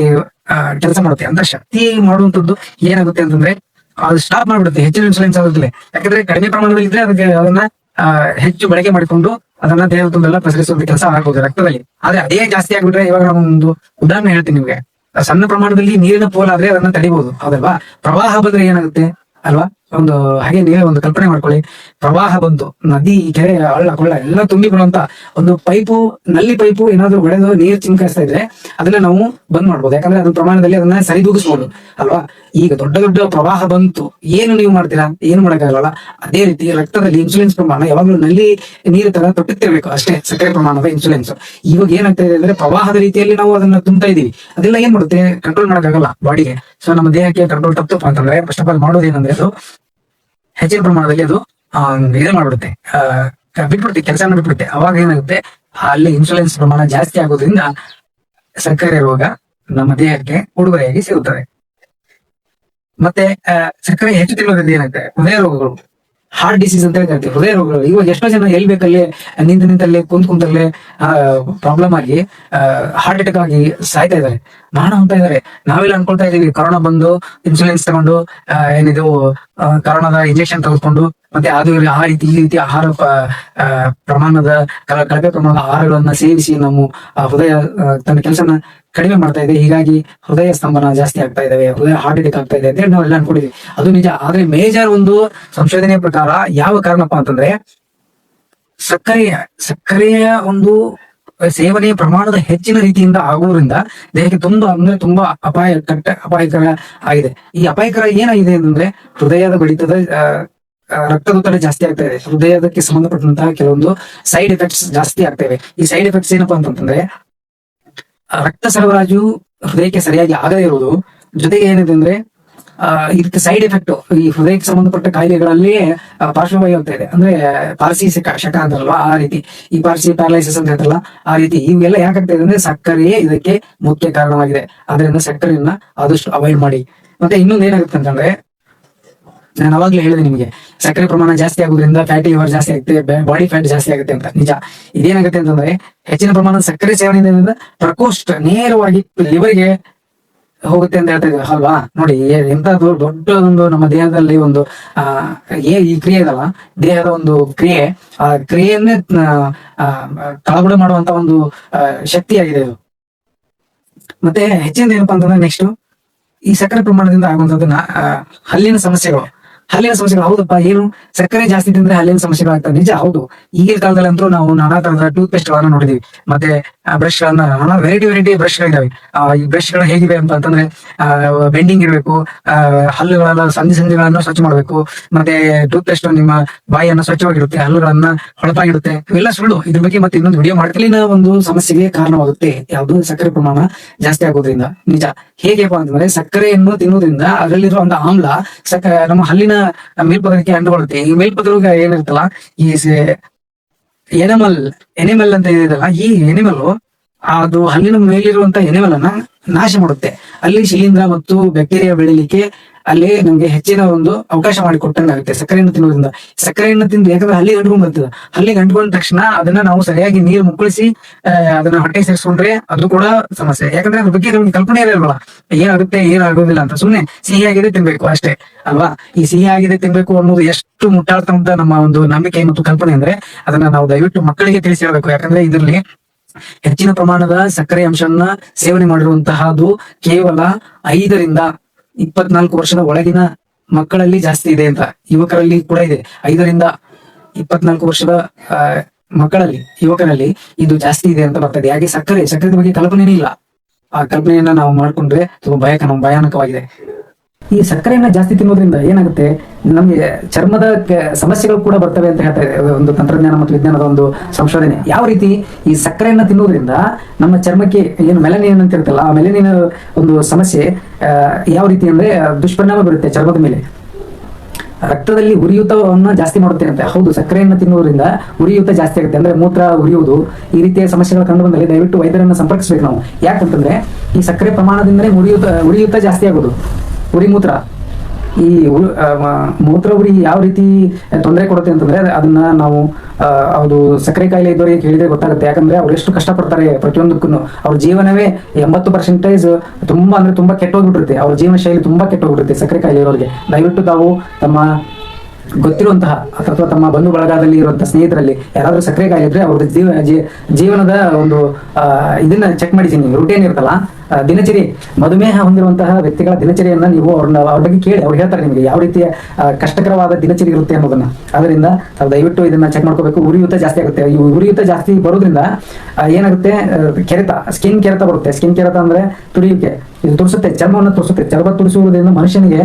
ಕೆಲಸ ಮಾಡುತ್ತೆ. ಅಂದ್ರೆ ಶಕ್ತಿ ಮಾಡುವಂತದ್ದು ಏನಾಗುತ್ತೆ ಅಂತಂದ್ರೆ, ಅದು ಸ್ಟಾಪ್ ಮಾಡ್ಬಿಡುತ್ತೆ, ಹೆಚ್ಚಿನ ಇನ್ಸುಲಿನ್ಸ್ ಆಗೋದಿಲ್ಲ ಯಾಕಂದ್ರೆ ಕಡಿಮೆ ಪ್ರಮಾಣದಲ್ಲಿ ಇದ್ರೆ ಅದಕ್ಕೆ ಅದನ್ನ ಹೆಚ್ಚು ಬಳಕೆ ಮಾಡಿಕೊಂಡು ಅದನ್ನ ದೇಹದ ತುಂಬೆಲ್ಲ ಪ್ರಸರಿಸುವಂತ ಕೆಲಸ ಆಗ್ಬೋದು ರಕ್ತದಲ್ಲಿ. ಆದ್ರೆ ಅದೇ ಜಾಸ್ತಿ ಆಗ್ಬಿಟ್ರೆ ಇವಾಗ ನಾನು ಒಂದು ಉದಾಹರಣೆ ಹೇಳ್ತೀನಿ ನಿಮ್ಗೆ. ಸಣ್ಣ ಪ್ರಮಾಣದಲ್ಲಿ ನೀರಿನ ಪೋಲಾದ್ರೆ ಅದನ್ನ ತಡಿಬಹುದು ಹೌದಲ್ವಾ ಪ್ರವಾಹ ಬಂದ್ರೆ ಏನಾಗುತ್ತೆ, ಅಲ್ವಾ? ಒಂದು ಹಾಗೆ ನೀವೇ ಒಂದು ಕಲ್ಪನೆ ಮಾಡ್ಕೊಳ್ಳಿ. ಪ್ರವಾಹ ಬಂತು ನದಿ, ಕೆರೆ, ಹಳ್ಳ, ಕೊಳ್ಳ ಎಲ್ಲ ತುಂಬಿ ಬರುವಂತ ಒಂದು ಪೈಪು, ನಲ್ಲಿ ಪೈಪು ಏನಾದ್ರು ಒಡೆದು ನೀರು ಚಿಂಕಾಯಿಸ್ತಾ ಇದ್ರೆ ಅದನ್ನ ನಾವು ಬಂದ್ ಮಾಡ್ಬೋದು. ಯಾಕಂದ್ರೆ ಅದ್ರ ಪ್ರಮಾಣದಲ್ಲಿ ಅದನ್ನ ಸರಿದೂಗಿಸ್ಬೋದು ಅಲ್ವಾ? ಈಗ ದೊಡ್ಡ ದೊಡ್ಡ ಪ್ರವಾಹ ಬಂತು, ಏನು ನೀವು ಮಾಡ್ತೀರಾ? ಏನು ಮಾಡಕ್ಕಾಗಲ್ಲ ಅದೇ ರೀತಿ ರಕ್ತದಲ್ಲಿ ಇನ್ಸುಲಿನ್ಸ್ ಪ್ರಮಾಣ, ಯಾವಾಗಲೂ ನಲ್ಲಿ ನೀರು ತರ ತೊಟ್ಟಿರ್ಬೇಕು ಅಷ್ಟೇ, ಸಕ್ಕರೆ ಪ್ರಮಾಣದ ಇನ್ಸುಲೆನ್ಸ್ ಇವಾಗ ಏನಾಗ್ತಾ ಇದೆ ಅಂದ್ರೆ ಪ್ರವಾಹದ ರೀತಿಯಲ್ಲಿ ನಾವು ಅದನ್ನ ತುಂಬ್ತಾ ಇದೀವಿ ಅದೆಲ್ಲ ಏನ್ ಮಾಡುತ್ತೆ? ಕಂಟ್ರೋಲ್ ಮಾಡೋಕ್ಕಾಗಲ್ಲ ಬಾಡಿಗೆ ಸೊ ನಮ್ಮ ದೇಹಕ್ಕೆ ಕಂಟ್ರೋಲ್ ತಪ್ಪು ಅಂತಂದ್ರೆ ಫಸ್ಟ್ ಆಫ್ ಆಲ್ ಮಾಡೋದೇನಂದ್ರೆ ಅದು ಹೆಚ್ಚಿನ ಪ್ರಮಾಣದಲ್ಲಿ ಅದು ಇದು ಮಾಡ್ಬಿಡುತ್ತೆ. ಬಿಟ್ಬಿಡುತ್ತೆ ಕೆಲಸ ಬಿಟ್ಬಿಡುತ್ತೆ. ಅವಾಗ ಏನಾಗುತ್ತೆ, ಅಲ್ಲಿ ಇನ್ಸುಲೆನ್ಸ್ ಪ್ರಮಾಣ ಜಾಸ್ತಿ ಆಗೋದ್ರಿಂದ ಸಕ್ಕರೆ ರೋಗ ನಮ್ಮ ದೇಹಕ್ಕೆ ಉಡುಗೊರೆಯಾಗಿ ಸಿಗುತ್ತದೆ. ಮತ್ತೆ ಸಕ್ಕರೆ ಹೆಚ್ಚು ತಿನ್ನೋದ್ರಿಂದ ಏನಾಗುತ್ತೆ, ಹೃದಯ ರೋಗಗಳು ಹಾರ್ಟ್ ಡಿಸೀಸ್ ಅಂತ ಹೇಳ್ತಾರೆ ಹೃದಯ ರೋಗಗಳು, ಇವಾಗ ಎಷ್ಟೋ ಜನ ಎಲ್ಲಿ ಬೇಕಲ್ಲಿ ನಿಂತು ನಿಂತಲ್ಲೇ, ಕುಂತ್ ಕುಂತಲ್ಲೇ ಪ್ರಾಬ್ಲಮ್ ಆಗಿ ಹಾರ್ಟ್ ಅಟ್ಯಾಕ್ ಆಗಿ ಸಾಯ್ತಾ ಇದ್ದಾರೆ. ಮಾಡ ಅಂತ ಇದಾರೆ ನಾವೆಲ್ಲ ಅನ್ಕೊಳ್ತಾ ಇದೀವಿ ಕೊರೋನಾ ಬಂದು ಇನ್ಸುಲೆನ್ಸ್ ತಗೊಂಡು ಏನಿದು ಆ, ಕೊರೋನಾದ ಇಂಜೆಕ್ಷನ್ ತೆಗೆದುಕೊಂಡು ಮತ್ತೆ ಅದು ಆ ರೀತಿ ಈ ರೀತಿ ಆಹಾರ ಪ್ರಮಾಣದ ಕಳಪೆ ಪ್ರಮಾಣದ ಆಹಾರಗಳನ್ನ ಸೇವಿಸಿ ನಮ್ಮ ಹೃದಯ ತನ್ನ ಕೆಲಸನ ಕಡಿಮೆ ಮಾಡ್ತಾ ಇದೆ. ಹೀಗಾಗಿ ಹೃದಯ ಸ್ತಂಭನ ಜಾಸ್ತಿ ಆಗ್ತಾ ಇದಾವೆ ಹೃದಯ ಹಾರ್ಟ್ ಅಟ್ಯಾಕ್ ಆಗ್ತಾ ಇದೆ ಅಂತ ಹೇಳಿ ನಾವೆಲ್ಲ ಅನ್ಕೊಂಡಿದ್ವಿ. ಅದು ನಿಜ. ಆದ್ರೆ ಮೇಜರ್ ಒಂದು ಸಂಶೋಧನೆ ಪ್ರಕಾರ ಯಾವ ಕಾರಣಪ್ಪ ಅಂತಂದ್ರೆ ಸಕ್ಕರೆಯ ಸಕ್ಕರೆಯ ಒಂದು ಸೇವನೆ ಪ್ರಮಾಣದ ಹೆಚ್ಚಿನ ರೀತಿಯಿಂದ ಆಗುವುದರಿಂದ ದೇಹಕ್ಕೆ ತುಂಬಾ ಅಂದ್ರೆ ತುಂಬಾ ಅಪಾಯ ಕಟ್ಟ ಅಪಾಯಕರ ಆಗಿದೆ. ಈ ಅಪಾಯಕರ ಏನಾಗಿದೆ ಅಂತಂದ್ರೆ ಹೃದಯದ ಬಡಿತದ ರಕ್ತದೊತ್ತಡ ಜಾಸ್ತಿ ಆಗ್ತಾ ಇದೆ. ಹೃದಯದಕ್ಕೆ ಸಂಬಂಧಪಟ್ಟಂತಹ ಕೆಲವೊಂದು ಸೈಡ್ ಎಫೆಕ್ಟ್ಸ್ ಜಾಸ್ತಿ ಆಗ್ತವೆ ಈ ಸೈಡ್ ಎಫೆಕ್ಟ್ಸ್ ಏನಪ್ಪಾ ಅಂತಂದ್ರೆ ರಕ್ತ ಸರಬರಾಜು ಹೃದಯಕ್ಕೆ ಸರಿಯಾಗಿ ಆಗದೇ ಇರುವುದು. ಜೊತೆಗೆ ಏನಿದೆ ಅಂದ್ರೆ ಇದಕ್ಕೆ ಸೈಡ್ ಎಫೆಕ್ಟ್ ಈ ಹೃದಯಕ್ಕೆ ಸಂಬಂಧಪಟ್ಟ ಕಾಯಿಲೆಗಳಲ್ಲಿ ಪಾರ್ಶ್ವವಾಯು ಆಗ್ತಾ ಇದೆ. ಅಂದ್ರೆ ಪಾರ್ಸಿ ಶಕ ಅಂತಾರಲ್ವಾ, ಆ ರೀತಿ. ಈ ಪಾರ್ಸಿ ಪ್ಯಾರಲೈಸಿಸ್ ಅಂತ ಹೇಳ್ತಾರಲ್ಲ ಆ ರೀತಿ. ಇವೆಲ್ಲ ಯಾಕಾಗ್ತಾ ಇದೆ ಅಂದ್ರೆ ಸಕ್ಕರೆಯೇ ಇದಕ್ಕೆ ಮುಖ್ಯ ಕಾರಣವಾಗಿದೆ. ಅದರಿಂದ ಸಕ್ಕರೆಯನ್ನ ಆದಷ್ಟು ಅವಾಯ್ಡ್ ಮಾಡಿ. ಮತ್ತೆ ಇನ್ನೊಂದು ಏನಾಗುತ್ತೆ ಅಂತಂದ್ರೆ, ನಾನು ಅವಾಗ್ಲೇ ಹೇಳಿದೆ ನಿಮಗೆ, ಸಕ್ಕರೆ ಪ್ರಮಾಣ ಜಾಸ್ತಿ ಆಗೋದ್ರಿಂದ ಫ್ಯಾಟಿ ಲಿವರ್ ಜಾಸ್ತಿ ಆಗುತ್ತೆ ಬಾಡಿ ಫ್ಯಾಟ್ ಜಾಸ್ತಿ ಆಗುತ್ತೆ ಅಂತ. ನಿಜ. ಇದೇನಾಗುತ್ತೆ ಅಂತಂದ್ರೆ, ಹೆಚ್ಚಿನ ಪ್ರಮಾಣದ ಸಕ್ಕರೆ ಸೇವನೆಯಿಂದ ಪ್ರಕೋಷ್ಠ ನೇರವಾಗಿ ಲಿವರ್ಗೆ ಹೋಗುತ್ತೆ ಅಂತ ಹೇಳ್ತಾ ಇದ್ದೀವಿ ಅಲ್ವಾ ನೋಡಿ ಎಂತದ್ದು ಎಂತದು ದೊಡ್ಡ ಒಂದು ನಮ್ಮ ದೇಹದಲ್ಲಿ ಒಂದು, ಆ, ಏ, ಈ ಕ್ರಿಯೆ ಇದಲ್ಲ? ದೇಹದ ಒಂದು ಕ್ರಿಯೆ, ಆ ಕ್ರಿಯೆಯನ್ನೇ ತಳಬುಡ ಮಾಡುವಂತ ಒಂದು ಶಕ್ತಿ ಶಕ್ತಿಯಾಗಿದೆ ಇದು ಮತ್ತೆ ಹೆಚ್ಚಿನ ಏನಪ್ಪಾ ಅಂತಂದ್ರೆ ನೆಕ್ಸ್ಟ್ ಈ ಸಕ್ಕರೆ ಪ್ರಮಾಣದಿಂದ ಆಗುವಂತದ್ದು ಹಲ್ಲಿನ ಸಮಸ್ಯೆಗಳು. ಹಲ್ಲಿನ ಸಮಸ್ಯೆಗಳು, ಹೌದಪ್ಪ, ಏನು? ಸಕ್ಕರೆ ಜಾಸ್ತಿ ತಿಂದ್ರೆ ಹಲ್ಲಿನ ಸಮಸ್ಯೆಗಳು ಆಗ್ತವೆ ನಿಜ, ಹೌದು. ಈಗಿನ ಕಾಲದಲ್ಲಿ ಅಂತೂ ನಾವು ನಾನಾ ತರದ ಟೂತ್ ಪೇಸ್ಟ್ ಗಳನ್ನ ನೋಡಿದೀವಿ. ಮತ್ತೆ ಬ್ರಷ್ ಗಳನ್ನ ನಾನಾ ವೆರೈಟಿ ವೆರೈಟಿ ಬ್ರಷ್ ಗಳಿದಾವೆ ಈ ಬ್ರಷ್ಗಳು ಹೇಗಿವೆ ಅಂತ ಅಂತಂದ್ರೆ ಬೆಂಡಿಂಗ್ ಇರಬೇಕು ಹಲ್ಲುಗಳನ್ನ, ಸಂಧಿ, ಸಂಧಿಗಳನ್ನು ಸ್ವಚ್ಛ ಮಾಡಬೇಕು, ಮತ್ತೆ ಟೂತ್ ಪೇಸ್ಟ್ ನಿಮ್ಮ ಬಾಯಿಯನ್ನು ಸ್ವಚ್ಛವಾಗಿರುತ್ತೆ ಹಲ್ಲುಗಳನ್ನ ಹೊಳಪಾಗಿರುತ್ತೆ ಇವೆಲ್ಲ ಸುಳ್ಳು. ಇದ್ರ ಬಗ್ಗೆ ಮತ್ತೆ ಇನ್ನೊಂದು ವಿಡಿಯೋ ಮಾಡ್ಕಲಿನ ಒಂದು ಸಮಸ್ಯೆಗೆ ಕಾರಣವಾಗುತ್ತೆ. ಯಾವುದು ಸಕ್ಕರೆ ಪ್ರಮಾಣ ಜಾಸ್ತಿ ಆಗೋದ್ರಿಂದ. ನಿಜ. ಹೇಗೆಪ್ಪ ಅಂತಂದ್ರೆ, ಸಕ್ಕರೆಯನ್ನು ತಿನ್ನೋದ್ರಿಂದ ಅದರಲ್ಲಿರುವಂತ ಆಮ್ಲ, ಸಕ್ಕ, ನಮ್ಮ ಹಲ್ಲಿನ ಮೇಲ್ಪದರಕ್ಕೆ ಅಂಟುಕೊಳ್ಳುತ್ತೆ. ಈ ಮೇಲ್ಪದರ ಏನಿರುತ್ತಲ್ಲ, ಈ ಎನಿಮಲ್ ಎನಿಮಲ್ ಅಂತ ಏನಿದೆಲ್ಲ, ಈ ಎನಿಮಲ್ ಅದು ಹಲ್ಲಿನ ಮೇಲಿರುವಂತಹ ಎನಿಮಲ್ ಅನ್ನ ನಾಶ ಮಾಡುತ್ತೆ. ಅಲ್ಲಿ ಶಿಲೀಂಧ್ರ ಮತ್ತು ಬ್ಯಾಕ್ಟೀರಿಯಾ ಬೆಳಿಲಿಕ್ಕೆ ಅಲ್ಲಿ ನಮ್ಗೆ ಹೆಚ್ಚಿನ ಒಂದು ಅವಕಾಶ ಮಾಡಿಕೊಟ್ಟಂಗಾಗುತ್ತೆ. ಸಕ್ಕರೆಯನ್ನು ತಿನ್ನೋದ್ರಿಂದ. ಸಕ್ಕರೆಯನ್ನು ತಿಂದು ಯಾಕಂದ್ರೆ ಹಲ್ಲಿ ಗಂಟ್ಕೊಂಡ್ ಬರ್ತದೆ ಹಲ್ಲಿ ಗಂಟ್ಕೊಂಡ ತಕ್ಷಣ ಅದನ್ನ ನಾವು ಸರಿಯಾಗಿ ನೀರು ಮುಕ್ಕಳಿಸಿ ಅದನ್ನ ಹೊಟ್ಟೆ ಸೇರಿಸ್ಕೊಂಡ್ರೆ ಅದು ಕೂಡ ಸಮಸ್ಯೆ. ಯಾಕಂದ್ರೆ ಅದ್ರ ಬಗ್ಗೆ ನಮ್ಗೆ ಕಲ್ಪನೆ ಇರಲ್ವಲ್ಲ ಏನಾಗುತ್ತೆ, ಏನಾಗೋದಿಲ್ಲ ಅಂತ. ಸುಮ್ನೆ ಸಿಹಿ ಆಗಿದೆ ತಿನ್ಬೇಕು ಅಷ್ಟೇ, ಅಲ್ವಾ? ಈ ಸಿಹಿ ಆಗಿದೆ ತಿನ್ಬೇಕು ಅನ್ನೋದು ಎಷ್ಟು ಮುಟ್ಟಾಡ್ತಂತ ನಮ್ಮ ಒಂದು ನಂಬಿಕೆ ಮತ್ತು ಕಲ್ಪನೆ ಅಂದ್ರೆ ಅದನ್ನ ನಾವು ದಯವಿಟ್ಟು ಮಕ್ಕಳಿಗೆ ತಿಳಿಸಿ ಹೇಳ್ಬೇಕು. ಯಾಕಂದ್ರೆ ಇದರಲ್ಲಿ ಹೆಚ್ಚಿನ ಪ್ರಮಾಣದ ಸಕ್ಕರೆ ಅಂಶವನ್ನ ಸೇವನೆ ಮಾಡಿರುವಂತಹದು ಕೇವಲ ಐದರಿಂದ ಇಪ್ಪತ್ನಾಲ್ಕು ವರ್ಷದ ಒಳಗಿನ ಮಕ್ಕಳಲ್ಲಿ ಜಾಸ್ತಿ ಇದೆ ಅಂತ, ಯುವಕರಲ್ಲಿ ಕೂಡ ಇದೆ. ಐದರಿಂದ ಇಪ್ಪತ್ನಾಲ್ಕು ವರ್ಷದ ಮಕ್ಕಳಲ್ಲಿ, ಯುವಕರಲ್ಲಿ ಇದು ಜಾಸ್ತಿ ಇದೆ ಅಂತ ಬರ್ತದೆ. ಹಾಗೆ ಸಕ್ಕರೆ ಸಕ್ಕರೆ ಬಗ್ಗೆ ಕಲ್ಪನೆನೇ ಇಲ್ಲ. ಆ ಕಲ್ಪನೆಯನ್ನ ನಾವು ಮಾಡ್ಕೊಂಡ್ರೆ ತುಂಬಾ ಭಯಕ ಭಯಾನಕವಾಗಿದೆ. ಈ ಸಕ್ಕರೆಯನ್ನ ಜಾಸ್ತಿ ತಿನ್ನೋದ್ರಿಂದ ಏನಾಗುತ್ತೆ? ನಮಗೆ ಚರ್ಮದ ಸಮಸ್ಯೆಗಳು ಕೂಡ ಬರ್ತವೆ ಅಂತ ಹೇಳ್ತಾ ಇದೆ ಒಂದು ತಂತ್ರಜ್ಞಾನ ಮತ್ತು ವಿಜ್ಞಾನದ ಒಂದು ಸಂಶೋಧನೆ. ಯಾವ ರೀತಿ ಈ ಸಕ್ಕರೆಯನ್ನ ತಿನ್ನೋದ್ರಿಂದ ನಮ್ಮ ಚರ್ಮಕ್ಕೆ ಏನು ಮೆಲನಿನ್ ಅಂತ ಇರುತ್ತಲ್ಲ, ಆ ಮೆಲನಿನ ಒಂದು ಸಮಸ್ಯೆ ಯಾವ ರೀತಿ ಅಂದ್ರೆ ದುಷ್ಪರಿಣಾಮ ಬೀರುತ್ತೆ ಚರ್ಮದ ಮೇಲೆ. ರಕ್ತದಲ್ಲಿ ಉರಿಯೂತವನ್ನ ಜಾಸ್ತಿ ಮಾಡುತ್ತೆ ಅಂತ. ಹೌದು, ಸಕ್ಕರೆಯನ್ನು ತಿನ್ನುವುದರಿಂದ ಉರಿಯೂತ ಜಾಸ್ತಿ ಆಗುತ್ತೆ. ಅಂದ್ರೆ ಮೂತ್ರ ಉರಿಯುವುದು, ಈ ರೀತಿಯ ಸಮಸ್ಯೆಗಳು ಕಂಡು ಬಂದಲ್ಲಿ ದಯವಿಟ್ಟು ವೈದ್ಯರನ್ನ ಸಂಪರ್ಕಿಸಬೇಕು ನಾವು. ಯಾಕಂತಂದ್ರೆ ಈ ಸಕ್ಕರೆ ಪ್ರಮಾಣದಿಂದಲೇ ಉರಿಯೂತ ಉರಿಯೂತ ಜಾಸ್ತಿ ಆಗೋದು. ಉರಿ ಮೂತ್ರ. ಈ ಮೂತ್ರ ಉರಿ ಯಾವ ರೀತಿ ತೊಂದರೆ ಕೊಡುತ್ತೆ ಅಂತಂದ್ರೆ ಅದನ್ನ ನಾವು ಅದು ಸಕ್ಕರೆ ಕಾಯಿಲೆ ಇದ್ದವರಿಗೆ ಕೇಳಿದ್ರೆ ಗೊತ್ತಾಗುತ್ತೆ. ಯಾಕಂದ್ರೆ ಅವ್ರು ಎಷ್ಟು ಕಷ್ಟಪಡ್ತಾರೆ ಪ್ರತಿಯೊಂದಕ್ಕೂ ಅವ್ರ ಜೀವನವೇ ಎಂಬತ್ತು ಪರ್ಸೆಂಟೇಜ್ ತುಂಬಾ ಅಂದ್ರೆ ತುಂಬಾ ಕೆಟ್ಟೋಗ್ಬಿಟ್ಟಿರುತ್ತೆ. ಅವ್ರ ಜೀವನ ಶೈಲಿ ತುಂಬಾ ಕೆಟ್ಟೋಗ್ಬಿಡುತ್ತೆ ಸಕ್ಕರೆ ಕಾಯಿಲೆ ಇರೋರಿಗೆ. ದಯವಿಟ್ಟು ತಾವು ತಮ್ಮ ಗೊತ್ತಿರುವಂತಹ ಅಥವಾ ತಮ್ಮ ಬಂಧು ಬಳಗದಲ್ಲಿ ಇರುವಂತಹ ಸ್ನೇಹಿತರಲ್ಲಿ ಯಾರಾದ್ರೂ ಸಕ್ಕರೆ ಕಾಯಿಲೆ ಇದ್ರೆ ಅವ್ರದ್ದು ಜೀವ ಜೀವನದ ಒಂದು ಇದನ್ನ ಚೆಕ್ ಮಾಡಿದ್ದೀನಿ ರೂಟೀನ್ ಇರುತ್ತಲ್ಲ? ಆ, ದಿನಚರಿ, ಮಧುಮೇಹ ಹೊಂದಿರುವಂತಹ ವ್ಯಕ್ತಿಗಳ ದಿನಚರಿಯನ್ನ ನೀವು ಅವ್ರನ್ನ, ಅವ್ರ ಬಗ್ಗೆ ಕೇಳಿ, ಅವ್ರು ಹೇಳ್ತಾರೆ ನಿಮಗೆ ಯಾವ ರೀತಿಯ ಕಷ್ಟಕರವಾದ ದಿನಚರಿ ಇರುತ್ತೆ ಅನ್ನೋದನ್ನ. ಅದರಿಂದ ತಾವು ದಯವಿಟ್ಟು ಇದನ್ನ ಚೆಕ್ ಮಾಡ್ಕೋಬೇಕು. ಉರಿಯೂತ ಜಾಸ್ತಿ ಆಗುತ್ತೆ. ಈ ಉರಿಯೂತ ಜಾಸ್ತಿ ಬರೋದ್ರಿಂದ ಏನಾಗುತ್ತೆ ಕೆರೆತ ಸ್ಕಿನ್ ಕೆರೆತ ಬರುತ್ತೆ. ಸ್ಕಿನ್ ಕೆರೆತ ಅಂದ್ರೆ ತುರಿಯುವಿಕೆ. ಇದು ತುರಿಸುತ್ತೆ, ಚರ್ಮವನ್ನು ತುರಿಸುತ್ತೆ. ಚರ್ಮ ತುರಿಸುವುದರಿಂದ ಮನುಷ್ಯನಿಗೆ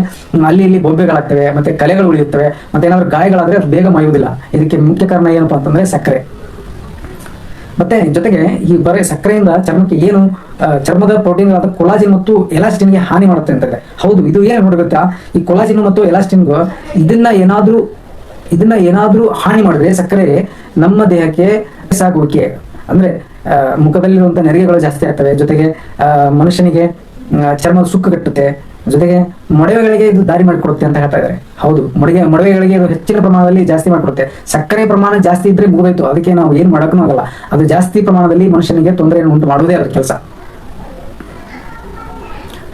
ಅಲ್ಲಿ ಇಲ್ಲಿ ಬೊಬ್ಬೆಗಳಾಗ್ತವೆ ಮತ್ತೆ ಕಲೆಗಳು ಉಳಿಯುತ್ತವೆ, ಮತ್ತೆ ಏನಾದ್ರು ಗಾಯಗಳಾದ್ರೆ ಅದು ಬೇಗ ಮಾಯುವುದಿಲ್ಲ. ಇದಕ್ಕೆ ಮುಖ್ಯ ಕಾರಣ ಏನಪ್ಪಾ ಅಂತಂದ್ರೆ ಸಕ್ಕರೆ. ಮತ್ತೆ ಜೊತೆಗೆ ಈ ಬರೀ ಸಕ್ಕರೆಯಿಂದ ಚರ್ಮಕ್ಕೆ ಏನು ಚರ್ಮದ ಪ್ರೋಟೀನ್ ಆದ ಕೊಲಾಜಿನ್ ಮತ್ತು ಎಲಾಸ್ಟಿನ್ಗೆ ಹಾನಿ ಮಾಡುತ್ತೆ ಅಂತಾರೆ ಹೌದು, ಇದು ಏನು ನೋಡ್ಬೇಕಾ ಈ ಕೊಲಾಜಿನ್ ಮತ್ತು ಎಲಾಸ್ಟಿನ್ ಇದನ್ನ ಏನಾದರೂ ಇದನ್ನ ಏನಾದರೂ ಹಾನಿ ಮಾಡಿದ್ರೆ ಸಕ್ಕರೆ ನಮ್ಮ ದೇಹಕ್ಕೆ ಸಾಗುವಿಕೆ. ಅಂದ್ರೆ ಮುಖದಲ್ಲಿರುವಂಥ ನೆರಿಗೆಗಳು ಜಾಸ್ತಿ ಆಗ್ತವೆ. ಜೊತೆಗೆ ಮನುಷ್ಯನಿಗೆ ಚರ್ಮದ ಸುಕ್ಕು ಸುಕ್ಕುಗಟ್ಟುತ್ತೆ ಜೊತೆಗೆ ಮೊಡವೆಗಳಿಗೆ ಇದು ದಾರಿ ಮಾಡಿಕೊಡುತ್ತೆ ಅಂತ ಹೇಳ್ತಾ ಇದ್ದಾರೆ. ಹೌದು, ಮೊಡವೆ, ಮೊಡವೆಗಳಿಗೆ ಇದು ಹೆಚ್ಚಿನ ಪ್ರಮಾಣದಲ್ಲಿ ಜಾಸ್ತಿ ಮಾಡಿಕೊಡುತ್ತೆ. ಸಕ್ಕರೆ ಪ್ರಮಾಣ ಜಾಸ್ತಿ ಇದ್ರೆ ಮುಗಿದೋಯ್ತು. ಅದಕ್ಕೆ ನಾವು ಏನು ಮಾಡೋಕ್ಕೂ ಆಗಲ್ಲ. ಅದು ಜಾಸ್ತಿ ಪ್ರಮಾಣದಲ್ಲಿ ಮನುಷ್ಯನಿಗೆ ತೊಂದರೆಯನ್ನು ಉಂಟು ಮಾಡುವುದೇ ಅದ್ರ ಕೆಲಸ.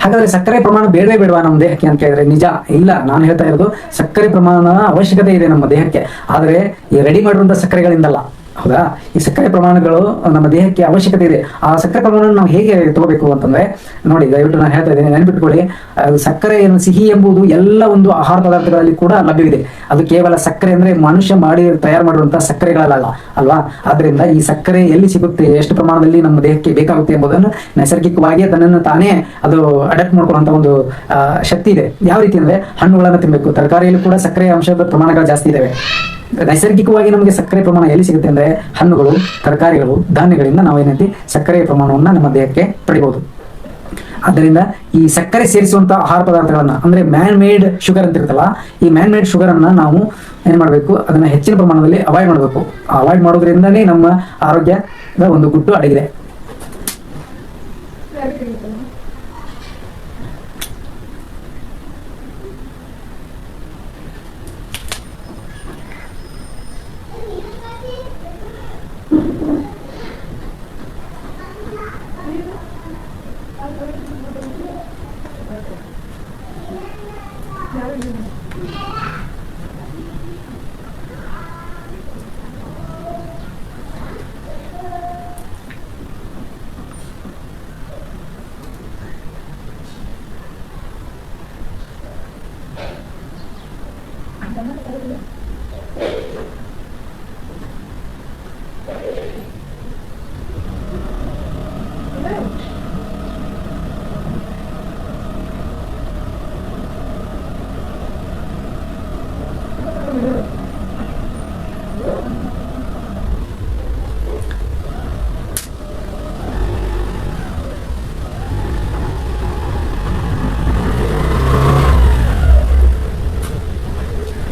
ಹಾಗಾದ್ರೆ ಸಕ್ಕರೆ ಪ್ರಮಾಣ ಬೇಡವೇ ಬೇಡವಾ ನಮ್ಮ ದೇಹಕ್ಕೆ ಅಂತ ಹೇಳಿದ್ರೆ ನಿಜ, ಇಲ್ಲ. ನಾನು ಹೇಳ್ತಾ ಇರೋದು ಸಕ್ಕರೆ ಪ್ರಮಾಣ ಅವಶ್ಯಕತೆ ಇದೆ ನಮ್ಮ ದೇಹಕ್ಕೆ. ಆದರೆ ಈ ರೆಡಿ ಮಾಡಿರುವಂತಹ ಸಕ್ಕರೆಗಳಿಂದಲ್ಲ. ಹೌದಾ? ಈ ಸಕ್ಕರೆ ಪ್ರಮಾಣಗಳು ನಮ್ಮ ದೇಹಕ್ಕೆ ಅವಶ್ಯಕತೆ ಇದೆ. ಆ ಸಕ್ಕರೆ ಪ್ರಮಾಣ ನಾವು ಹೇಗೆ ತಗೋಬೇಕು ಅಂತಂದ್ರೆ, ನೋಡಿ, ದಯವಿಟ್ಟು ನಾನು ಹೇಳ್ತಾ ಇದ್ದೇನೆ, ನೆನಪಿಟ್ಕೊಳ್ಳಿ. ಅದು ಸಕ್ಕರೆ ಏನು ಸಿಹಿ ಎಂಬುದು ಎಲ್ಲ ಒಂದು ಆಹಾರ ಪದಾರ್ಥಗಳಲ್ಲಿ ಕೂಡ ಲಭ್ಯವಿದೆ. ಅದು ಕೇವಲ ಸಕ್ಕರೆ ಅಂದ್ರೆ ಮನುಷ್ಯ ಮಾಡಿ ತಯಾರು ಮಾಡುವಂತಹ ಸಕ್ಕರೆಗಳಲ್ಲ ಅಲ್ವಾ? ಆದ್ರಿಂದ ಈ ಸಕ್ಕರೆ ಎಲ್ಲಿ ಸಿಗುತ್ತೆ, ಎಷ್ಟು ಪ್ರಮಾಣದಲ್ಲಿ ನಮ್ಮ ದೇಹಕ್ಕೆ ಬೇಕಾಗುತ್ತೆ ಎಂಬುದನ್ನು ನೈಸರ್ಗಿಕವಾಗಿ ತನ್ನನ್ನು ತಾನೇ ಅದು ಅಡಾಪ್ಟ್ ಮಾಡ್ಕೊಳ್ಳುವಂತ ಒಂದು ಶಕ್ತಿ ಇದೆ. ಯಾವ ರೀತಿ ಅಂದ್ರೆ ಹಣ್ಣುಗಳನ್ನು ತಿನ್ನಬೇಕು ತರಕಾರಿಯಲ್ಲಿ ಕೂಡ ಸಕ್ಕರೆ ಅಂಶದ ಪ್ರಮಾಣಗಳು ಜಾಸ್ತಿ ಇದಾವೆ. ನೈಸರ್ಗಿಕವಾಗಿ ನಮಗೆ ಸಕ್ಕರೆ ಪ್ರಮಾಣ ಎಲ್ಲಿ ಸಿಗುತ್ತೆ ಅಂದ್ರೆ ಹಣ್ಣುಗಳು, ತರಕಾರಿಗಳು, ಧಾನ್ಯಗಳಿಂದ ನಾವು ಏನೈತಿ ಸಕ್ಕರೆಯ ಪ್ರಮಾಣವನ್ನು ನಮ್ಮ ದೇಹಕ್ಕೆ ಪಡಿಬಹುದು ಆದ್ದರಿಂದ ಈ ಸಕ್ಕರೆ ಸೇರಿಸುವಂತ ಆಹಾರ ಪದಾರ್ಥಗಳನ್ನ, ಅಂದ್ರೆ ಮ್ಯಾನ್ ಮೇಡ್ ಶುಗರ್ ಅಂತ ಇರ್ತಲ್ಲ ಈ ಮ್ಯಾನ್ ಮೇಡ್ ಶುಗರ್ ಅನ್ನ ನಾವು ಏನ್ ಮಾಡಬೇಕು, ಅದನ್ನ ಹೆಚ್ಚಿನ ಪ್ರಮಾಣದಲ್ಲಿ ಅವಾಯ್ಡ್ ಮಾಡಬೇಕು. ಅವಾಯ್ಡ್ ಮಾಡೋದ್ರಿಂದನೇ ನಮ್ಮ ಆರೋಗ್ಯದ ಒಂದು ಗುಟ್ಟು ಅಡಗಿದೆ.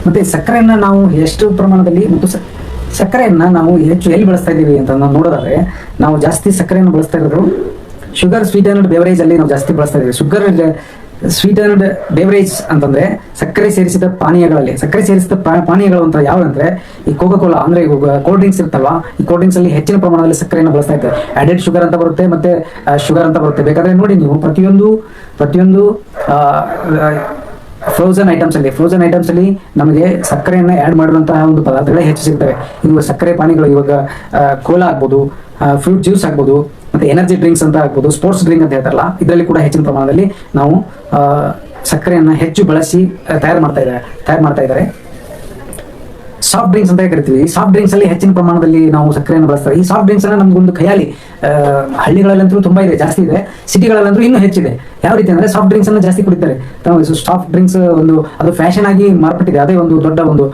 ಮತ್ತೆ ಸಕ್ಕರೆಯನ್ನ ನಾವು ಎಷ್ಟು ಪ್ರಮಾಣದಲ್ಲಿ ಮತ್ತು ಸಕ್ಕರೆಯನ್ನ ನಾವು ಹೆಚ್ಚು ಎಲ್ಲಿ ಬಳಸ್ತಾ ಇದ್ದೀವಿ ಅಂತ ನಾವು ನೋಡೋದಾದ್ರೆ, ನಾವು ಜಾಸ್ತಿ ಸಕ್ಕರೆಯನ್ನು ಬಳಸ್ತಾ ಇರೋದು ಶುಗರ್ ಸ್ವೀಟ್ ಅಂಡ್ ಬೆವರೇಜ್ ಅಲ್ಲಿ ನಾವು ಜಾಸ್ತಿ ಬಳಸ್ತಾ ಇದ್ದೀವಿ. ಶುಗರ್ ಸ್ವೀಟ್ ಅಂಡ್ ಬೇವರೇಜ್ ಅಂತಂದ್ರೆ ಸಕ್ಕರೆ ಸೇರಿಸಿದ ಪಾನೀಯಗಳಲ್ಲಿ, ಸಕ್ಕರೆ ಸೇರಿಸಿದ ಪಾನೀಯಗಳು ಅಂತ ಯಾವ ಅಂದ್ರೆ, ಈ ಕೋಕೋ ಕೋಲಾ ಅಂದ್ರೆ ಕೋಲ್ಡ್ ಡ್ರಿಂಕ್ಸ್ ಇರುತ್ತಲ್ವಾ ಈ ಕೋಲ್ಡ್ ಡ್ರಿಂಕ್ಸ್ ಅಲ್ಲಿ ಹೆಚ್ಚಿನ ಪ್ರಮಾಣದಲ್ಲಿ ಸಕ್ಕರೆಯನ್ನು ಬಳಸ್ತಾ ಇದ್ದಾರೆ ಆಡೆಡ್ ಶುಗರ್ ಅಂತ ಬರುತ್ತೆ ಮತ್ತೆ ಶುಗರ್ ಅಂತ ಬರುತ್ತೆ. ಬೇಕಾದ್ರೆ ನೋಡಿ ನೀವು ಪ್ರತಿಯೊಂದು ಪ್ರತಿಯೊಂದು ಫ್ರೋಸನ್ ಐಟಮ್ಸ್ ಅಲ್ಲಿ ಫ್ರೋಸನ್ ಐಟಮ್ಸ್ ಅಲ್ಲಿ ನಮಗೆ ಸಕ್ಕರೆಯನ್ನ ಆಡ್ ಮಾಡಿರುವಂತಹ ಒಂದು ಪದಾರ್ಥಗಳೇ ಹೆಚ್ಚು ಸಿಗ್ತವೆ. ಇವಾಗ ಸಕ್ಕರೆ ಪಾನಿಗಳು ಇವಾಗ ಕೋಲಾ ಆಗ್ಬೋದು ಫ್ರೂಟ್ ಜ್ಯೂಸ್ ಆಗ್ಬೋದು, ಮತ್ತೆ ಎನರ್ಜಿ ಡ್ರಿಂಕ್ಸ್ ಅಂತ ಆಗ್ಬೋದು ಸ್ಪೋರ್ಟ್ಸ್ ಡ್ರಿಂಕ್ ಅಂತ ಹೇಳ್ತಾರಲ್ಲ, ಇದರಲ್ಲಿ ಕೂಡ ಹೆಚ್ಚಿನ ಪ್ರಮಾಣದಲ್ಲಿ ನಾವು ಸಕ್ಕರೆಯನ್ನು ಹೆಚ್ಚು ಬಳಸಿ ತಯಾರು ಮಾಡ್ತಾ ಇದ್ದಾರೆ, ತಯಾರು ಮಾಡ್ತಾ ಇದ್ದಾರೆ. ಸಾಫ್ಟ್ ಡ್ರಿಂಕ್ಸ್ ಅಂತ ಕರಿತೀವಿ ಸಾಫ್ಟ್ ಡ್ರಿಂಕ್ಸ್ ಅಲ್ಲಿ ಹೆಚ್ಚಿನ ಪ್ರಮಾಣದಲ್ಲಿ ನಾವು ಸಕ್ಕರೆಯನ್ನು ಬಳಸ್ತಾರೆ. ಈ ಸಾಫ್ಟ್ ಡ್ರಿಂಕ್ಸ್ ಅನ್ನ ನಮ್ಗೊಂದು ಖಯಾಲಿ ಹಳ್ಳಿಗಳಲ್ಲಂತೂ ತುಂಬಾ ಇದೆ, ಜಾಸ್ತಿ ಇದೆ. ಸಿಟಿಗಳಲ್ಲಂತೂ ಇನ್ನೂ ಹೆಚ್ಚಿದೆ. ಯಾವ ರೀತಿ ಅಂದ್ರೆ ಸಾಫ್ಟ್ ಡ್ರಿಂಕ್ಸ್ ಅನ್ನ ಜಾಸ್ತಿ ಕುಡಿತಾರೆ. ಸಾಫ್ಟ್ ಡ್ರಿಂಕ್ಸ್ ಒಂದು, ಅದು ಫ್ಯಾಷನ್ ಆಗಿ ಮಾರ್ಪಟ್ಟಿದೆ. ಅದೇ ಒಂದು ದೊಡ್ಡ ಒಂದು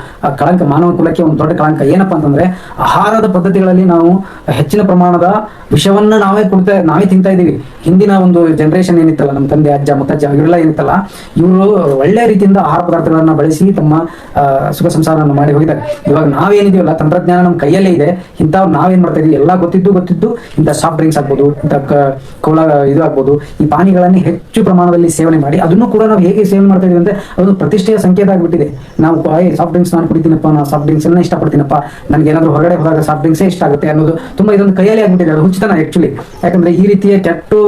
ಕಳಂಕ, ಮಾನವ ಕುಲಕ್ಕೆ ಒಂದು ದೊಡ್ಡ ಕಳಂಕ. ಏನಪ್ಪಾ ಅಂತಂದ್ರೆ, ಆಹಾರದ ಪದ್ಧತಿಗಳಲ್ಲಿ ನಾವು ಹೆಚ್ಚಿನ ಪ್ರಮಾಣದ ವಿಷವನ್ನ ನಾವೇ ಕುಡಿತಾ, ನಾವೇ ತಿಂತಾ ಇದೀವಿ ಹಿಂದಿನ ಒಂದು ಜನರೇಷನ್ ಏನಿತ್ತಲ್ಲ, ನಮ್ಮ ತಂದೆ, ಅಜ್ಜ, ಮುತ್ತಜ್ಜ, ಇವರೆಲ್ಲ ಏನಿತ್ತಲ್ಲ, ಇವರು ಒಳ್ಳೆ ರೀತಿಯಿಂದ ಆಹಾರ ಪದಾರ್ಥಗಳನ್ನ ಬಳಸಿ ತಮ್ಮ ಸುಖ ಸಂಸಾರವನ್ನು ಮಾಡಿ ಹೋಗಿದ್ದಾರೆ. ಇವಾಗ ನಾವೇನಿದೀವಲ್ಲ ತಂತ್ರಜ್ಞಾನ ನಮ್ಮ ಕೈಯಲ್ಲೇ ಇದೆ. ಇಂಥವ್ ನಾವೇನ್ ಮಾಡ್ತಾ ಇದೀವಿ? ಎಲ್ಲ ಗೊತ್ತಿದ್ದು ಗೊತ್ತಿದ್ದು ಇಂಥ ಸಾಫ್ಟ್ ಡ್ರಿಂಕ್ಸ್ ಆಗ್ಬೋದು, ಇಂಥ ಕೋಲಾ ಇದು ಆಗ್ಬೋದು. ಈ ಪಾನಿಗಳನ್ನ ಹೆಚ್ಚು ಪ್ರಮಾಣದಲ್ಲಿ ಸೇವನೆ ಮಾಡಿ, ಅದನ್ನು ಕೂಡ ನಾವು ಹೇಗೆ ಸೇವನೆ ಮಾಡ್ತಾ ಇದೀವಿ ಅಂದ್ರೆ ಅದೊಂದು ಪ್ರತಿಷ್ಠೆಯ ಸಂಕೇತ ಆಗ್ಬಿಟ್ಟಿದೆ. ನಾವು ಸಾಫ್ಟ್ ಡ್ರಿಂಕ್ಸ್ ನಾನು ಕುಡಿತೀನಪ್ಪ ನಾನು ಸಾಫ್ಟ್ ಡ್ರಿಂಕ್ಸ್ ಅನ್ನ ಇಷ್ಟಪಡ್ತೀನಪ್ಪ, ನನಗೆ ಏನಾದ್ರು ಹೊರಗಡೆ ಹೋದಾಗ ಸಾಫ್ಟ್ ಡ್ರಿಂಕ್ಸ್ ಇಷ್ಟ ಆಗುತ್ತೆ ಅನ್ನೋದು ತುಂಬಾ ಇದೊಂದು ಕೈಯಲ್ಲಿ ಆಗ್ಬಿಟ್ಟಿದೆ, ಅದು ಉಚಿತನ ಆಕ್ಚುಲಿ ಯಾಕಂದ್ರೆ ಈ ರೀತಿಯ ಕೆಟ್ಟು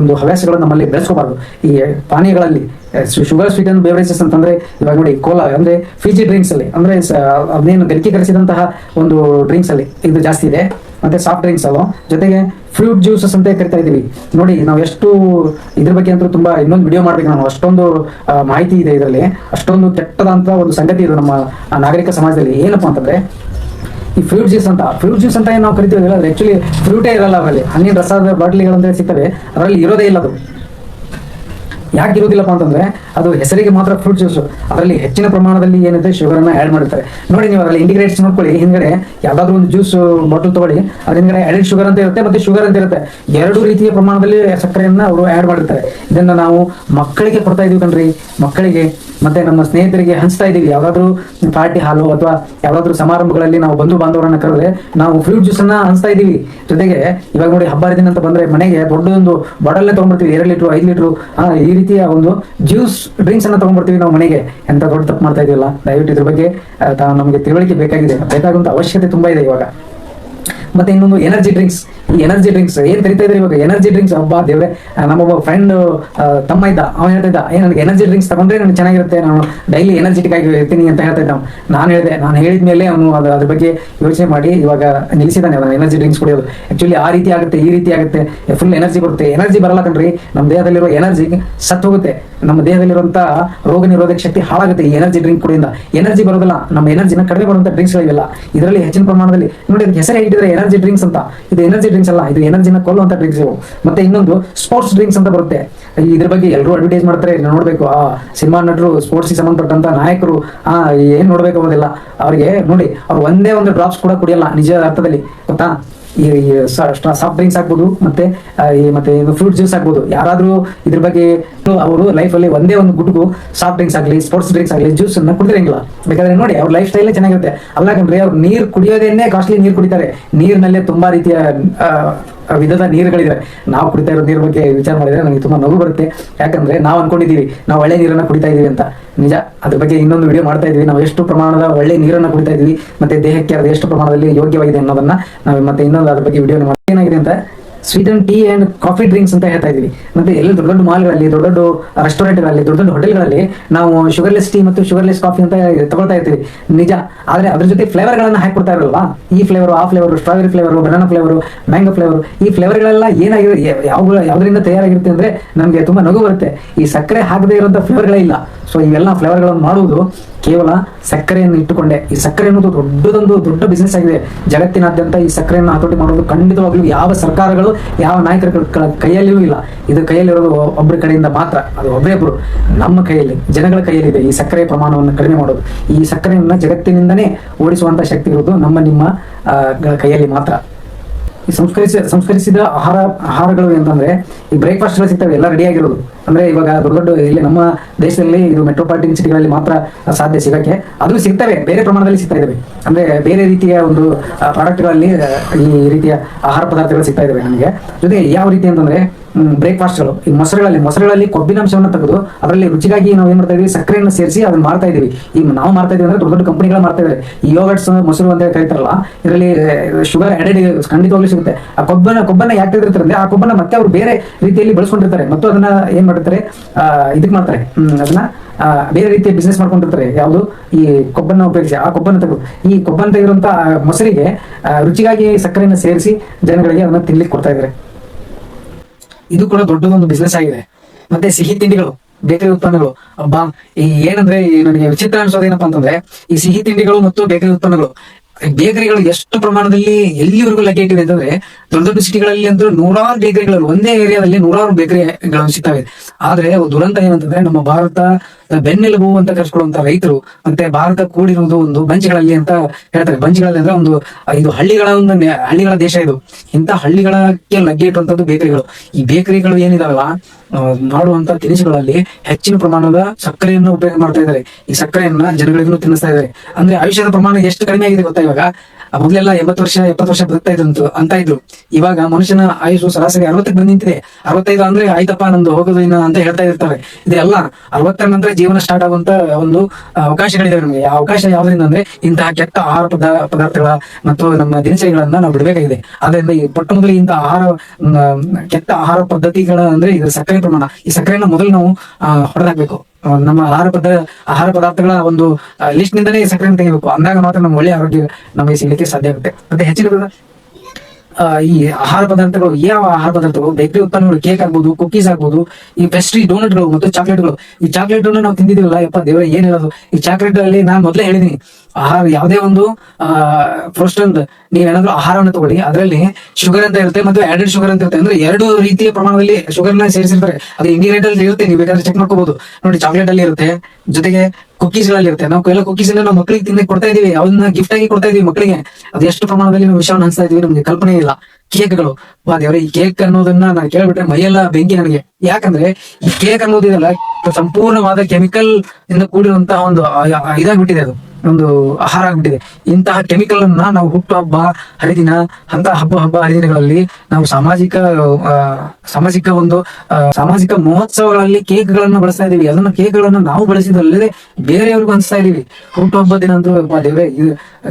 ಒಂದು ಹವ್ಯಾಸಗಳು ನಮ್ಮಲ್ಲಿ ಬೆಳೆಸ್ಕೋಬಾರ್ದು. ಈ ಪಾನೀಯಗಳಲ್ಲಿ ಶುಗರ್ ಸ್ವೀಟ್ ಅಂಡ್ ಬೇವರೇಜಸ್ ಅಂತಂದ್ರೆ ಇವಾಗ ನೋಡಿ ಕೋಲಾ ಅಂದ್ರೆ ಫಿಜಿ ಡ್ರಿಂಕ್ಸ್ ಅಲ್ಲಿ, ಅಂದ್ರೆ ಅದೇನು ಗರಿಕೀಕರಿಸಿದಂತಹ ಒಂದು ಡ್ರಿಂಕ್ಸ್ ಅಲ್ಲಿ ಇದು ಜಾಸ್ತಿ ಇದೆ. ಮತ್ತೆ ಸಾಫ್ಟ್ ಡ್ರಿಂಕ್ಸ್ ಅಲ್ಲೋ. ಜೊತೆಗೆ ಫ್ರೂಟ್ ಜ್ಯೂಸಸ್ ಅಂತ ಕರಿತಾ ಇದೀವಿ ನೋಡಿ, ನಾವು ಎಷ್ಟು ಇದ್ರ ಬಗ್ಗೆ ಅಂತೂ ತುಂಬಾ ಇನ್ನೊಂದು ವಿಡಿಯೋ ಮಾಡ್ಬೇಕು ನಾವು. ಅಷ್ಟೊಂದು ಮಾಹಿತಿ ಇದೆ ಇದರಲ್ಲಿ. ಅಷ್ಟೊಂದು ಕೆಟ್ಟದಂತ ಒಂದು ಸಂಗತಿ ಇದು ನಮ್ಮ ನಾಗರಿಕ ಸಮಾಜದಲ್ಲಿ. ಏನಪ್ಪಾ ಅಂತಂದ್ರೆ, ಈ ಫ್ರೂಟ್ ಜ್ಯೂಸ್ ಅಂತ ಫ್ರೂಟ್ ಜ್ಯೂಸ್ ಅಂತ ಏನು ನಾವು ಕರಿತೀವಿ ಆಕ್ಚುಲಿ ಫ್ರೂಟೇ ಇರಲ್ಲ ಅವರಲ್ಲಿ ಹಣ್ಣಿನ ರಸದ ಬಾಟ್ಲಿಗಳು ಅಂತ ಸಿಗ್ತವೆ. ಅದರಲ್ಲಿ ಇರೋದೇ ಇಲ್ಲ ಅದು. ಯಾಕೆ ಇರೋದಿಲ್ಲಪ್ಪ ಅಂತಂದ್ರೆ ಅದು ಹೆಸರಿಗೆ ಮಾತ್ರ ಫ್ರೂಟ್ ಜ್ಯೂಸ್ ಅದರಲ್ಲಿ ಹೆಚ್ಚಿನ ಪ್ರಮಾಣದಲ್ಲಿ ಏನಿದೆ ಶುಗರ್ ಅನ್ನ ಆಡ್ ಮಾಡಿರ್ತಾರೆ ನೋಡಿ ನೀವು ಅದರಲ್ಲಿ ಇಂಡಿಗ್ರೇಟ್ಸ್ ನೋಡ್ಕೊಳ್ಳಿ ಹಿಂದ್ಗಡೆ ಯಾವ್ದಾದ್ರು ಒಂದು ಜ್ಯೂಸ್ ಬಾಟಲ್ ತಗೊಳ್ಳಿ. ಅದ್ರ ಹಿಂದ್ಗಡೆ ಆಡೆಡ್ ಶುಗರ್ ಅಂತ ಇರುತ್ತೆ ಮತ್ತೆ ಶುಗರ್ ಅಂತ ಇರುತ್ತೆ. ಎರಡು ರೀತಿಯ ಪ್ರಮಾಣದಲ್ಲಿ ಸಕ್ಕರೆಯನ್ನ ಅವರು ಆಡ್ ಮಾಡಿರ್ತಾರೆ. ಇದನ್ನ ನಾವು ಮಕ್ಕಳಿಗೆ ಕೊಡ್ತಾ ಇದೀವಿ ಕಣ್ರಿ. ಮಕ್ಕಳಿಗೆ ಮತ್ತೆ ನಮ್ಮ ಸ್ನೇಹಿತರಿಗೆ ಹಂಚ್ತಾ ಇದೀವಿ. ಯಾವ್ದಾದ್ರು ಪಾರ್ಟಿ ಹಾಲು ಅಥವಾ ಯಾವ್ದಾದ್ರು ಸಮಾರಂಭಗಳಲ್ಲಿ ನಾವು ಬಂಧು ಬಾಂಧವರನ್ನ ಕರೆದ್ರೆ ನಾವು ಫ್ರೂಟ್ ಜ್ಯೂಸ್ ಅನ್ನ ಹಂಚ್ತಾ ಇದೀವಿ. ಜೊತೆಗೆ ಇವಾಗ ನೋಡಿ ಹಬ್ಬ ಹರಿದಿನ ಅಂತ ಬಂದ್ರೆ ಮನೆಗೆ ದೊಡ್ಡದೊಂದು ಬಾಟಲ್ ತಗೊಂಡ್ಬರ್ತೀವಿ ಎರಡು ಲೀಟರ್, ಐದು ಲೀಟರ್ ಈ ರೀತಿಯ ಒಂದು ಜ್ಯೂಸ್ ಡ್ರಿಂಕ್ಸ್ ಅನ್ನ ತಗೊಂಡ್ಬರ್ತೀವಿ ನಾವು ಮನೆಗೆ. ಎಂತ ದೊಡ್ಡ ತಪ್ಪು ಮಾಡ್ತಾ ಇದೆಯಲ್ಲ? ದಯವಿಟ್ಟು ಇದ್ರ ಬಗ್ಗೆ ನಮಗೆ ತಿಳುವಳಿಕೆ ಬೇಕಾಗಿದೆ. ಬೇಕಾಗುವಂತ ಅವಶ್ಯಕತೆ ತುಂಬಾ ಇದೆ ಇವಾಗ. ಮತ್ತೆ ಇನ್ನೊಂದು ಎನರ್ಜಿ ಡ್ರಿಂಕ್ಸ್ ಎನರ್ಜಿ ಡ್ರಿಂಕ್ಸ್ ಏನ್ ಕರಿತಾ ಇದ್ರೆ ಇವಾಗ? ಎನರ್ಜಿ ಡ್ರಿಂಕ್ಸ್ ಹಬ್ಬ ದೇವ್ರೆ. ನಮ್ಮೊಬ್ಬ ಫ್ರೆಂಡ್ ತಮ್ಮ ಇದ್ದ. ಅವನು ಹೇಳ್ತಾ ಇದ್ದ, ಏ, ನನಗೆ ಎನರ್ಜಿ ಡ್ರಿಂಕ್ಸ್ ತಗೊಂಡ್ರೆ ನನಗೆ ಚೆನ್ನಾಗಿರುತ್ತೆ. ನಾನು ಡೈಲಿ ಎನರ್ಜೆಟಿಕ್ ಆಗಿ ಇರ್ತೀನಿ ಅಂತ ಹೇಳ್ತಾ ಇದ್ದ ನಾನು ಹೇಳಿದೆ, ನಾನು ಹೇಳಿದ ಮೇಲೆ ಅವನು ಅದು, ಅದ್ರ ಬಗ್ಗೆ ಯೋಚನೆ ಮಾಡಿ ಇವಾಗ ನಿಲ್ಲಿಸಿದಾನೆ ಅವನು ಎನರ್ಜಿ ಡ್ರಿಂಕ್ಸ್ ಕುಡಿಯೋದು. ಆಕ್ಚುಲಿ ಆ ರೀತಿ ಆಗುತ್ತೆ, ಈ ರೀತಿ ಆಗುತ್ತೆ. ಫುಲ್ ಎನರ್ಜಿ ಬರುತ್ತೆ ಎನರ್ಜಿ ಬರಲ್ಲ ಕಣ್ರಿ. ನಮ್ಮ ದೇಹದಲ್ಲಿರೋ ಎನರ್ಜಿ ಸತ್ ಹೋಗುತ್ತೆ. ನಮ್ಮ ದೇಹದಲ್ಲಿರುವಂತ ರೋಗ ನಿರೋಧಕ ಶಕ್ತಿ ಹಾಳಾಗುತ್ತೆ ಈ ಎನರ್ಜಿ ಡ್ರಿಂಕ್ ಕುಡಿಯಿಂದ. ಎನರ್ಜಿ ಬರೋದಿಲ್ಲ, ನಮ್ಮ ಎನರ್ಜಿನ ಕಡಿಮೆ ಡ್ರಿಂಕ್ಸ್ ಗಳಿವೆಲ್ಲ. ಇದರಲ್ಲಿ ಹೆಚ್ಚಿನ ಪ್ರಮಾಣದಲ್ಲಿ, ನೋಡಿ, ಅದಕ್ಕೆ ಹೆಸರು ಇಟ್ಟಿದ್ರೆ ಎನರ್ಜಿ ಡ್ರಿಂಕ್ಸ್ ಅಂತ. ಇದು ಎನರ್ಜಿ ಡ್ರಿಂಕ್ಸ್ ಅಲ್ಲ, ಇದು ಎನರ್ಜಿನ ಕೊಲ್ಲುವಂತ ಡ್ರಿಂಕ್ಸ್ ಇವು. ಮತ್ತೆ ಇನ್ನೊಂದು ಸ್ಪೋರ್ಟ್ಸ್ ಡ್ರಿಂಕ್ಸ್ ಅಂತ ಬರುತ್ತೆ. ಇದ್ರ ಬಗ್ಗೆ ಎಲ್ಲರೂ ಅಡ್ವರ್ಟೈಸ್ ಮಾಡ್ತಾರೆ ನೋಡ್ಬೇಕು. ಆ, ಸಿನಿಮಾ ನಟರು ಸ್ಪೋರ್ಟ್ಸ್ ಸಂಬಂಧಪಟ್ಟಂತ ನಾಯಕರು, ಆ, ಏನ್ ನೋಡ್ಬೇಕು ಅವರಿಗೆ ಅವ್ರಿಗೆ, ನೋಡಿ, ಅವ್ರು ಒಂದೇ ಒಂದು ಡ್ರಾಪ್ಸ್ ಕೂಡ ಕುಡಿಯಲ್ಲ, ನಿಜ ಅರ್ಥದಲ್ಲಿ, ಗೊತ್ತಾ? ಈ ಸಾಫ್ಟ್ ಡ್ರಿಂಕ್ಸ್ ಆಗ್ಬೋದು, ಮತ್ತೆ ಈ, ಮತ್ತೆ ಫ್ರೂಟ್ ಜ್ಯೂಸ್ ಆಗ್ಬೋದು. ಯಾರಾದ್ರೂ ಇದ್ರ ಬಗ್ಗೆ ಅವರು ಲೈಫ್ ಅಲ್ಲಿ ಒಂದೇ ಒಂದು ಗುಡುಗು ಸಾಫ್ಟ್ ಡ್ರಿಂಕ್ಸ್ ಆಗಲಿ ಸ್ಪೋರ್ಟ್ಸ್ ಡ್ರಿಂಕ್ಸ್ ಆಗಲಿ ಜ್ಯೂಸ್ ಅನ್ನ ಕುಡಿದಿರಂಗಿಲ್ಲ ಬೇಕಾದ್ರೆ ನೋಡಿ, ಅವ್ರ ಲೈಫ್ ಸ್ಟೈಲ್ ಚೆನ್ನಾಗಿರುತ್ತೆ. ಅಲ್ಲ ಅವ್ರು ನೀರು ಕುಡಿಯೋದೇನೆ ಕಾಸ್ಟ್ಲಿ ನೀರು ಕುಡಿತಾರೆ. ನೀರಿನಲ್ಲೇ ತುಂಬಾ ರೀತಿಯ ವಿಧದ ನೀರುಗಳಿದೆ ನಾವು ಕುಡಿತಾ ಇರೋ ನೀರ್ ಬಗ್ಗೆ ವಿಚಾರ ಮಾಡಿದ್ರೆ ನನಗೆ ತುಂಬಾ ನಗು ಬರುತ್ತೆ. ಯಾಕಂದ್ರೆ ನಾವು ಅನ್ಕೊಂಡಿದ್ದೀವಿ, ನಾವು ಒಳ್ಳೆ ನೀರನ್ನ ಕುಡಿತಾ ಇದೀವಿ ಅಂತ. ನಿಜ, ಅದ್ರ ಬಗ್ಗೆ ಇನ್ನೊಂದು ವಿಡಿಯೋ ಮಾಡ್ತಾ ಇದೀವಿ ನಾವು ಎಷ್ಟು ಪ್ರಮಾಣದ ಒಳ್ಳೆ ನೀರನ್ನ ಕುಡಿತಾ ಇದೀವಿ, ಮತ್ತೆ ದೇಹಕ್ಕೆ ಅದು ಎಷ್ಟು ಪ್ರಮಾಣದಲ್ಲಿ ಯೋಗ್ಯವಾಗಿದೆ ಅನ್ನೋದನ್ನ ನಾವು ಮತ್ತೆ ಇನ್ನೊಂದು ಅದ್ರ ಬಗ್ಗೆ ವಿಡಿಯೋ ಏನಾಗಿದೆ ಅಂತ sweet and tea and coffee drinks ಅಂತ ಹೇಳ್ತಾ ಇದೀವಿ ಮತ್ತೆ ಎಲ್ಲ ದೊಡ್ಡ ದೊಡ್ಡ ಮಾಲ್ಗಳಲ್ಲಿ, ದೊಡ್ಡ ದೊಡ್ಡ ರೆಸ್ಟೋರೆಂಟ್ಗಳಲ್ಲಿ, ದೊಡ್ಡ ದೊಡ್ಡ ಹೋಟೆಲ್ಗಳಲ್ಲಿ ನಾವು ಶುಗರ್ಲೆಸ್ ಟೀ ಮತ್ತು ಶುಗರ್ಲೆಸ್ ಕಾಫಿ ಅಂತ ತಗೊಳ್ತಾ ಇರ್ತೀವಿ. ನಿಜ. ಆದ್ರೆ ಅದ್ರ ಜೊತೆ ಫ್ಲೇವರ್ ಗಳನ್ನ ಹಾಕಿ ಕೊಡ್ತಾ ಇರಲ್ವಾ? ಈ ಫ್ಲೇವರ್, ಆ flavour, strawberry flavour banana flavour mango flavour, ಈ ಫ್ಲೇವರ್ ಗಳೆಲ್ಲ ಏನಾಗಿದೆ ಯಾವ, ಯಾವ್ದರಿಂದ ತಯಾರಾಗಿರುತ್ತೆ ಅಂದ್ರೆ ನಮಗೆ ತುಂಬಾ ನಗು ಬರುತ್ತೆ. ಈ ಸಕ್ಕರೆ ಹಾಕದೇ ಇರುವಂತ ಫ್ಲೇವರ್ಗಳೇ ಇಲ್ಲ. ಸೊ ಇವೆಲ್ಲ ಫ್ಲೇವರ್ಗಳನ್ನು ಮಾಡುವುದು ಕೇವಲ ಸಕ್ಕರೆಯನ್ನು ಇಟ್ಟುಕೊಂಡೆ. ಈ ಸಕ್ಕರೆ ಅನ್ನೋದು ದೊಡ್ಡದೊಂದು ದೊಡ್ಡ ಬಿಸ್ನೆಸ್ ಆಗಿದೆ. ಜಗತ್ತಿನಾದ್ಯಂತ ಈ ಸಕ್ಕರೆಯನ್ನು ಹತೋಟಿ ಮಾಡೋದು ಖಂಡಿತವಾಗ್ಲೂ ಯಾವ ಸರ್ಕಾರಗಳು, ಯಾವ ನಾಯಕರ ಕೈಯಲ್ಲಿಯೂ ಇಲ್ಲ. ಇದು ಕೈಯಲ್ಲಿರೋದು ಒಬ್ಬರ ಕಡೆಯಿಂದ ಮಾತ್ರ. ಅದು ಒಬ್ಬರೇ ಒಬ್ರು ನಮ್ಮ ಕೈಯಲ್ಲಿ, ಜನಗಳ ಕೈಯಲ್ಲಿದೆ ಈ ಸಕ್ಕರೆ ಪ್ರಮಾಣವನ್ನು ಕಡಿಮೆ ಮಾಡೋದು. ಈ ಸಕ್ಕರೆಯನ್ನು ಜಗತ್ತಿನಿಂದನೇ ಓಡಿಸುವಂತ ಶಕ್ತಿ ಇರೋದು ನಮ್ಮ ನಿಮ್ಮ ಕೈಯಲ್ಲಿ ಮಾತ್ರ. ಈ ಸಂಸ್ಕರಿಸ, ಸಂಸ್ಕರಿಸಿದ ಆಹಾರ, ಆಹಾರಗಳು ಅಂತಂದ್ರೆ ಈ ಬ್ರೇಕ್ಫಾಸ್ಟ್ ಸಿಗ್ತವೆ, ಎಲ್ಲ ರೆಡಿ ಆಗಿರೋದು. ಅಂದ್ರೆ ಇವಾಗ ದೊಡ್ಡ ದೊಡ್ಡ ಇಲ್ಲಿ ನಮ್ಮ ದೇಶದಲ್ಲಿ ಇದು ಮೆಟ್ರೋಪಾಲಿಟನ್ ಸಿಟಿಗಳಲ್ಲಿ ಮಾತ್ರ ಸಾಧ್ಯ ಸಿಗಕ್ಕೆ. ಅದು ಸಿಗ್ತವೆ, ಬೇರೆ ಪ್ರಮಾಣದಲ್ಲಿ ಸಿಗ್ತಾ ಇದಾವೆ. ಅಂದ್ರೆ ಬೇರೆ ರೀತಿಯ ಒಂದು ಪ್ರಾಡಕ್ಟ್ಗಳಲ್ಲಿ ಈ ರೀತಿಯ ಆಹಾರ ಪದಾರ್ಥಗಳು ಸಿಗ್ತಾ ಇದಾವೆ ನಮಗೆ. ಜೊತೆಗೆ ಯಾವ ರೀತಿ ಅಂತಂದ್ರೆ ಬ್ರೇಕ್ಫಾಸ್ಟ್ಗಳು ಈ ಮೊಸರುಗಳಲ್ಲಿ ಮೊಸರುಗಳಲ್ಲಿ ಕೊಬ್ಬಿನಾಂಶವನ್ನು ತೆಗೆದು ಅದರಲ್ಲಿ ರುಚಿಗಾಗಿ ನಾವು ಏನ್ ಮಾಡ್ತಾ ಇದೀವಿ? ಸಕ್ಕರೆಯನ್ನು ಸೇರಿಸಿ ಅದನ್ನ ಮಾಡ್ತಾ ಇದೀವಿ. ಈಗ ನಾವು ಮಾಡ್ತಾ ಇದೀವಿ ಅಂದ್ರೆ ದೊಡ್ಡ ದೊಡ್ಡ ಕಂಪನಿಗಳು ಮಾಡ್ತಾ ಇದ್ದಾರೆ ಈ ಯೋಗಟ್ಸ್ ಮೊಸರು ಅಂತ ಕರೀತಾರಲ್ಲ ಇದರಲ್ಲಿ ಶುಗರ್ ಆಡೆಡ್ ಖಂಡಿತವಾಗ್ಲೂ ಸಿಗುತ್ತೆ. ಆ ಕೊಬ್ಬನ ಕೊಬ್ಬನ್ನ ಯಾಕೆ ತೆಗೆದಿರ್ತಾರೆ ಅಂದ್ರೆ ಆ ಕೊಬ್ಬನ್ನ ಮತ್ತೆ ಅವರು ಬೇರೆ ರೀತಿಯಲ್ಲಿ ಬಳಸ್ಕೊಂಡಿರ್ತಾರೆ. ಮತ್ತು ಅದನ್ನ ಏನ್ ಮಾಡಿರ್ತಾರೆ ಆ, ಇದಕ್ ಮಾಡ್ತಾರೆ. ಅದನ್ನ ಬೇರೆ ರೀತಿಯ ಬಿಸ್ನೆಸ್ ಮಾಡ್ಕೊಂಡಿರ್ತಾರೆ. ಯಾವುದು? ಈ ಕೊಬ್ಬನ್ನ ಉಪಯೋಗಿಸಿ ಆ ಕೊಬ್ಬನ್ನ ತೆಗೆದು. ಈ ಕೊಬ್ಬನ್ನ ತೆಗೆದಿರುವಂತ ಮೊಸರಿಗೆ ರುಚಿಗಾಗಿ ಸಕ್ಕರೆಯನ್ನು ಸೇರಿಸಿ ಜನಗಳಿಗೆ ಅದನ್ನ ತಿನ್ಲಿಕ್ಕೆ ಕೊಡ್ತಾ ಇದ್ದಾರೆ ಇದು ಕೂಡ ದೊಡ್ಡದೊಂದು ಬಿಸ್ನೆಸ್ ಆಗಿದೆ. ಮತ್ತೆ ಸಿಹಿ ತಿಂಡಿಗಳು, ಬೇಕರಿ ಉತ್ಪನ್ನಗಳು. ಅಬ್ಬಾ, ಈ ಏನಂದ್ರೆ ನನಗೆ ವಿಚಿತ್ರ ಅನ್ಸೋದೇನಪ್ಪ ಅಂತಂದ್ರೆ, ಈ ಸಿಹಿ ತಿಂಡಿಗಳು ಮತ್ತು ಬೇಕರಿ ಉತ್ಪನ್ನಗಳು ಬೇಕರಿಗಳು ಎಷ್ಟು ಪ್ರಮಾಣದಲ್ಲಿ ಎಲ್ಲಿವರೆಗೂ ಲಗ್ಗೆ ಇಟ್ಟಿದೆ ಅಂತಂದ್ರೆ ದೊಡ್ಡ ದೊಡ್ಡ ಸಿಟಿಗಳಲ್ಲಿ ಅಂದ್ರೆ ನೂರಾರು ಬೇಕರಿಗಳು ಒಂದೇ ಏರಿಯಾದಲ್ಲಿ ನೂರಾರು ಬೇಕರಿಗಳು ಸಿಗ್ತವೆ. ಆದ್ರೆ ದುರಂತ ಏನಂತಂದ್ರೆ ನಮ್ಮ ಭಾರತ ಬೆನ್ನೆಲುಬು ಅಂತ ಕರ್ಸ್ಕೊಳ್ಳುವಂತ ರೈತರು ಮತ್ತೆ ಭಾರತ ಕೂಡಿರುವುದು ಒಂದು ಬಂಚ್ಗಳಲ್ಲಿ ಅಂತ ಹೇಳ್ತಾರೆ. ಬಂಚ್ಗಳಲ್ಲಿ ಅಂದ್ರೆ ಒಂದು ಇದು ಹಳ್ಳಿಗಳ ಒಂದು ಹಳ್ಳಿಗಳ ದೇಶ ಇದು. ಇಂತ ಹಳ್ಳಿಗಳಕ್ಕೆ ಲಗ್ಗೆ ಇಟ್ಟುವಂತದ್ದು ಬೇಕರಿಗಳು. ಈ ಬೇಕರಿಗಳು ಏನಿದಾವಲ್ಲ ಮಾಡುವಂತ ತಿನಿಸುಗಳಲ್ಲಿ ಹೆಚ್ಚಿನ ಪ್ರಮಾಣದ ಸಕ್ಕರೆಯನ್ನು ಉಪಯೋಗ ಮಾಡ್ತಾ ಇದ್ದಾರೆ. ಈ ಸಕ್ಕರೆಯನ್ನ ಜನಗಳಿಗೂ ತಿನ್ನಿಸ್ತಾ ಇದ್ದಾರೆ. ಅಂದ್ರೆ ಆಯುಷ್ಯದ ಪ್ರಮಾಣ ಎಷ್ಟು ಕಡಿಮೆ ಆಗಿದೆ ಗೊತ್ತಾ ಇವಾಗ? ಮೊದ್ಲೆಲ್ಲ ಎಂಬತ್ತು ವರ್ಷ, ಎಪ್ಪತ್ತು ವರ್ಷ ಬದುಕ್ತಾ ಇದ್ರು ಅಂತ ಇದ್ರು. ಇವಾಗ ಮನುಷ್ಯನ ಆಯುಷು ಸರಾಸರಿ ಅರವತ್ತಕ್ಕೆ ಬಂದು ನಿಂತಿದೆ ಅರವತ್ತೈದು ಅಂದ್ರೆ ಆಯ್ತಪ್ಪ, ನಂದು ಹೋಗೋದು ಇನ್ನ ಅಂತ ಹೇಳ್ತಾ ಇರ್ತಾರೆ. ಇದೆಲ್ಲ ಅರವತ್ತರ ನಂತರ ಜೀವನ ಸ್ಟಾರ್ಟ್ ಆಗುವಂತ ಒಂದು ಅವಕಾಶಗಳಿದೆ ನಮಗೆ. ಆ ಅವಕಾಶ ಯಾವ್ದ್ರಿಂದ ಅಂದ್ರೆ ಇಂತಹ ಕೆಟ್ಟ ಆಹಾರ ಪದಾ, ಪದಾರ್ಥಗಳ ಮತ್ತು ನಮ್ಮ ದಿನಚರಿಗಳನ್ನ ನಾವು ಬಿಡಬೇಕಾಗಿದೆ. ಅದರಿಂದ ಈ ಪಟ್ಟ ಮೊದಲು ಇಂತಹ ಆಹಾರ ಕೆಟ್ಟ ಆಹಾರ ಪದ್ಧತಿಗಳ ಅಂದ್ರೆ ಇದು ಸಕ್ಕರೆ ಪ್ರಮಾಣ. ಈ ಸಕ್ಕರೆನ ಮೊದಲು ನಾವು ಹೊಡೆದಾಕ್ಬೇಕು. ನಮ್ಮ ಆಹಾರ ಪದ, ಆಹಾರ ಪದಾರ್ಥಗಳ ಒಂದು ಲಿಸ್ಟ್ ನಿಂದಲೇ ಸಕ್ಕರೆ ತೆಗಿಬೇಕು. ಅಂದಾಗ ಮಾತ್ರ ನಮ್ಮ ಒಳ್ಳೆಯ ಆರೋಗ್ಯ ನಮಗೆ ಸಿಗಲಿಕ್ಕೆ ಸಾಧ್ಯ ಆಗುತ್ತೆ. ಮತ್ತೆ ಹೆಚ್ಚಿನ ಈ ಆಹಾರ ಪದಾರ್ಥಗಳು, ಯಾವ ಆಹಾರ ಪದಾರ್ಥಗಳು? ಬೇಕರಿ ಉತ್ಪನ್ನಗಳು ಕೇಕ್ ಆಗ್ಬೋದು ಕುಕೀಸ್ ಆಗ್ಬೋದು, ಈ ಪೆಸ್ಟ್ರಿ ಡೋನಟ್ಗಳು ಮತ್ತು ಚಾಕ್ಲೇಟ್ಗಳು ಈ ಚಾಕ್ಲೇಟ್ ನಾವು ತಿಂದಿದ್ದೀವಲ್ಲ, ಯಪ್ಪ ದೇವರ ಏನ್ ಹೇಳೋದು ಈ ಚಾಕ್ಲೇಟ್ ಅಲ್ಲಿ ನಾನು ಮೊದಲೇ ಹೇಳಿದೀನಿ ಆಹಾರ ಯಾವುದೇ ಒಂದು ನೀವು ನೀವೇನಾದ್ರೂ ಆಹಾರವನ್ನು ತಗೊಳ್ಳಿ. ಅದರಲ್ಲಿ ಶುಗರ್ ಅಂತ ಇರುತ್ತೆ ಮತ್ತು ಆಡೆಡ್ ಶುಗರ್ ಅಂತ ಇರುತ್ತೆ. ಅಂದ್ರೆ ಎರಡು ರೀತಿಯ ಪ್ರಮಾಣದಲ್ಲಿ ಶುಗರ್ನ ಸೇರಿಸಿರ್ತಾರೆ. ಅದು ಇಂಗ್ರೀಡಿಯಂಟ್ ಅಲ್ಲಿ ಇರುತ್ತೆ, ನೀವು ಬೇಕಾದ್ರೆ ಚೆಕ್ ಮಾಡ್ಕೋಬಹುದು ನೋಡಿ ಚಾಕ್ಲೇಟ್ ಅಲ್ಲಿ ಇರುತ್ತೆ, ಜೊತೆಗೆ ಕುಕೀಸ್ಗಳಲ್ಲಿ ಇರುತ್ತೆ. ನಾವು ಎಲ್ಲ ಕುಕೀಸ್ ನಾವು ಮಕ್ಕಳಿಗೆ ತಿನ್ನಕ್ಕೆ ಕೊಡ್ತಾ ಇದೀವಿ ಅವನ್ನ ಗಿಫ್ಟ್ ಆಗಿ ಕೊಡ್ತಾ ಇದೀವಿ ಮಕ್ಕಳಿಗೆ ಅದು ಎಷ್ಟು ಪ್ರಮಾಣದಲ್ಲಿ ನಾವು ವಿಷಯವನ್ನು ಹಂಚ್ತಾ ಇದೀವಿ ನಮ್ಗೆ ಕಲ್ಪನೆ ಇಲ್ಲ. ಕೇಕ್ಗಳು. ಗಳು ದೇವ್ರೆ, ಈ ಕೇಕ್ ಅನ್ನೋದನ್ನ ನಾನು ಕೇಳ್ಬಿಟ್ರೆ ಮೈಯೆಲ್ಲ ಬೆಂಕಿ ನನಗೆ. ಯಾಕಂದ್ರೆ ಈ ಕೇಕ್ ಅನ್ನೋದಿದೆಲ್ಲ ಸಂಪೂರ್ಣವಾದ ಕೆಮಿಕಲ್ ಇಂದ ಕೂಡಿರುವಂತಹ ಒಂದು ಇದಾಗ್ಬಿಟ್ಟಿದೆ ಅದು. ಒಂದು ಆಹಾರ ಆಗ್ಬಿಟ್ಟಿದೆ. ಇಂತಹ ಕೆಮಿಕಲ್ ಅನ್ನ ನಾವು ಹುಟ್ಟು ಹಬ್ಬ, ಹರಿದಿನ ಅಂತ ಹಬ್ಬ ಹಬ್ಬ ಹರಿದಿನಗಳಲ್ಲಿ ನಾವು ಸಾಮಾಜಿಕ ಸಾಮಾಜಿಕ ಒಂದು ಸಾಮಾಜಿಕ ಮಹೋತ್ಸವಗಳಲ್ಲಿ ಕೇಕ್ ಗಳನ್ನ ಬಳಸ್ತಾ ಇದೀವಿ ಅದನ್ನ ಕೇಕ್ ಗಳನ್ನ ನಾವು ಬಳಸಿದಲ್ಲದೆ ಬೇರೆಯವ್ರಿಗೂ ಹಂಚ್ತಾ ಇದೀವಿ ಹುಟ್ಟು ಹಬ್ಬ ದಿನ ಅಂತ ದೇವ್ರೆ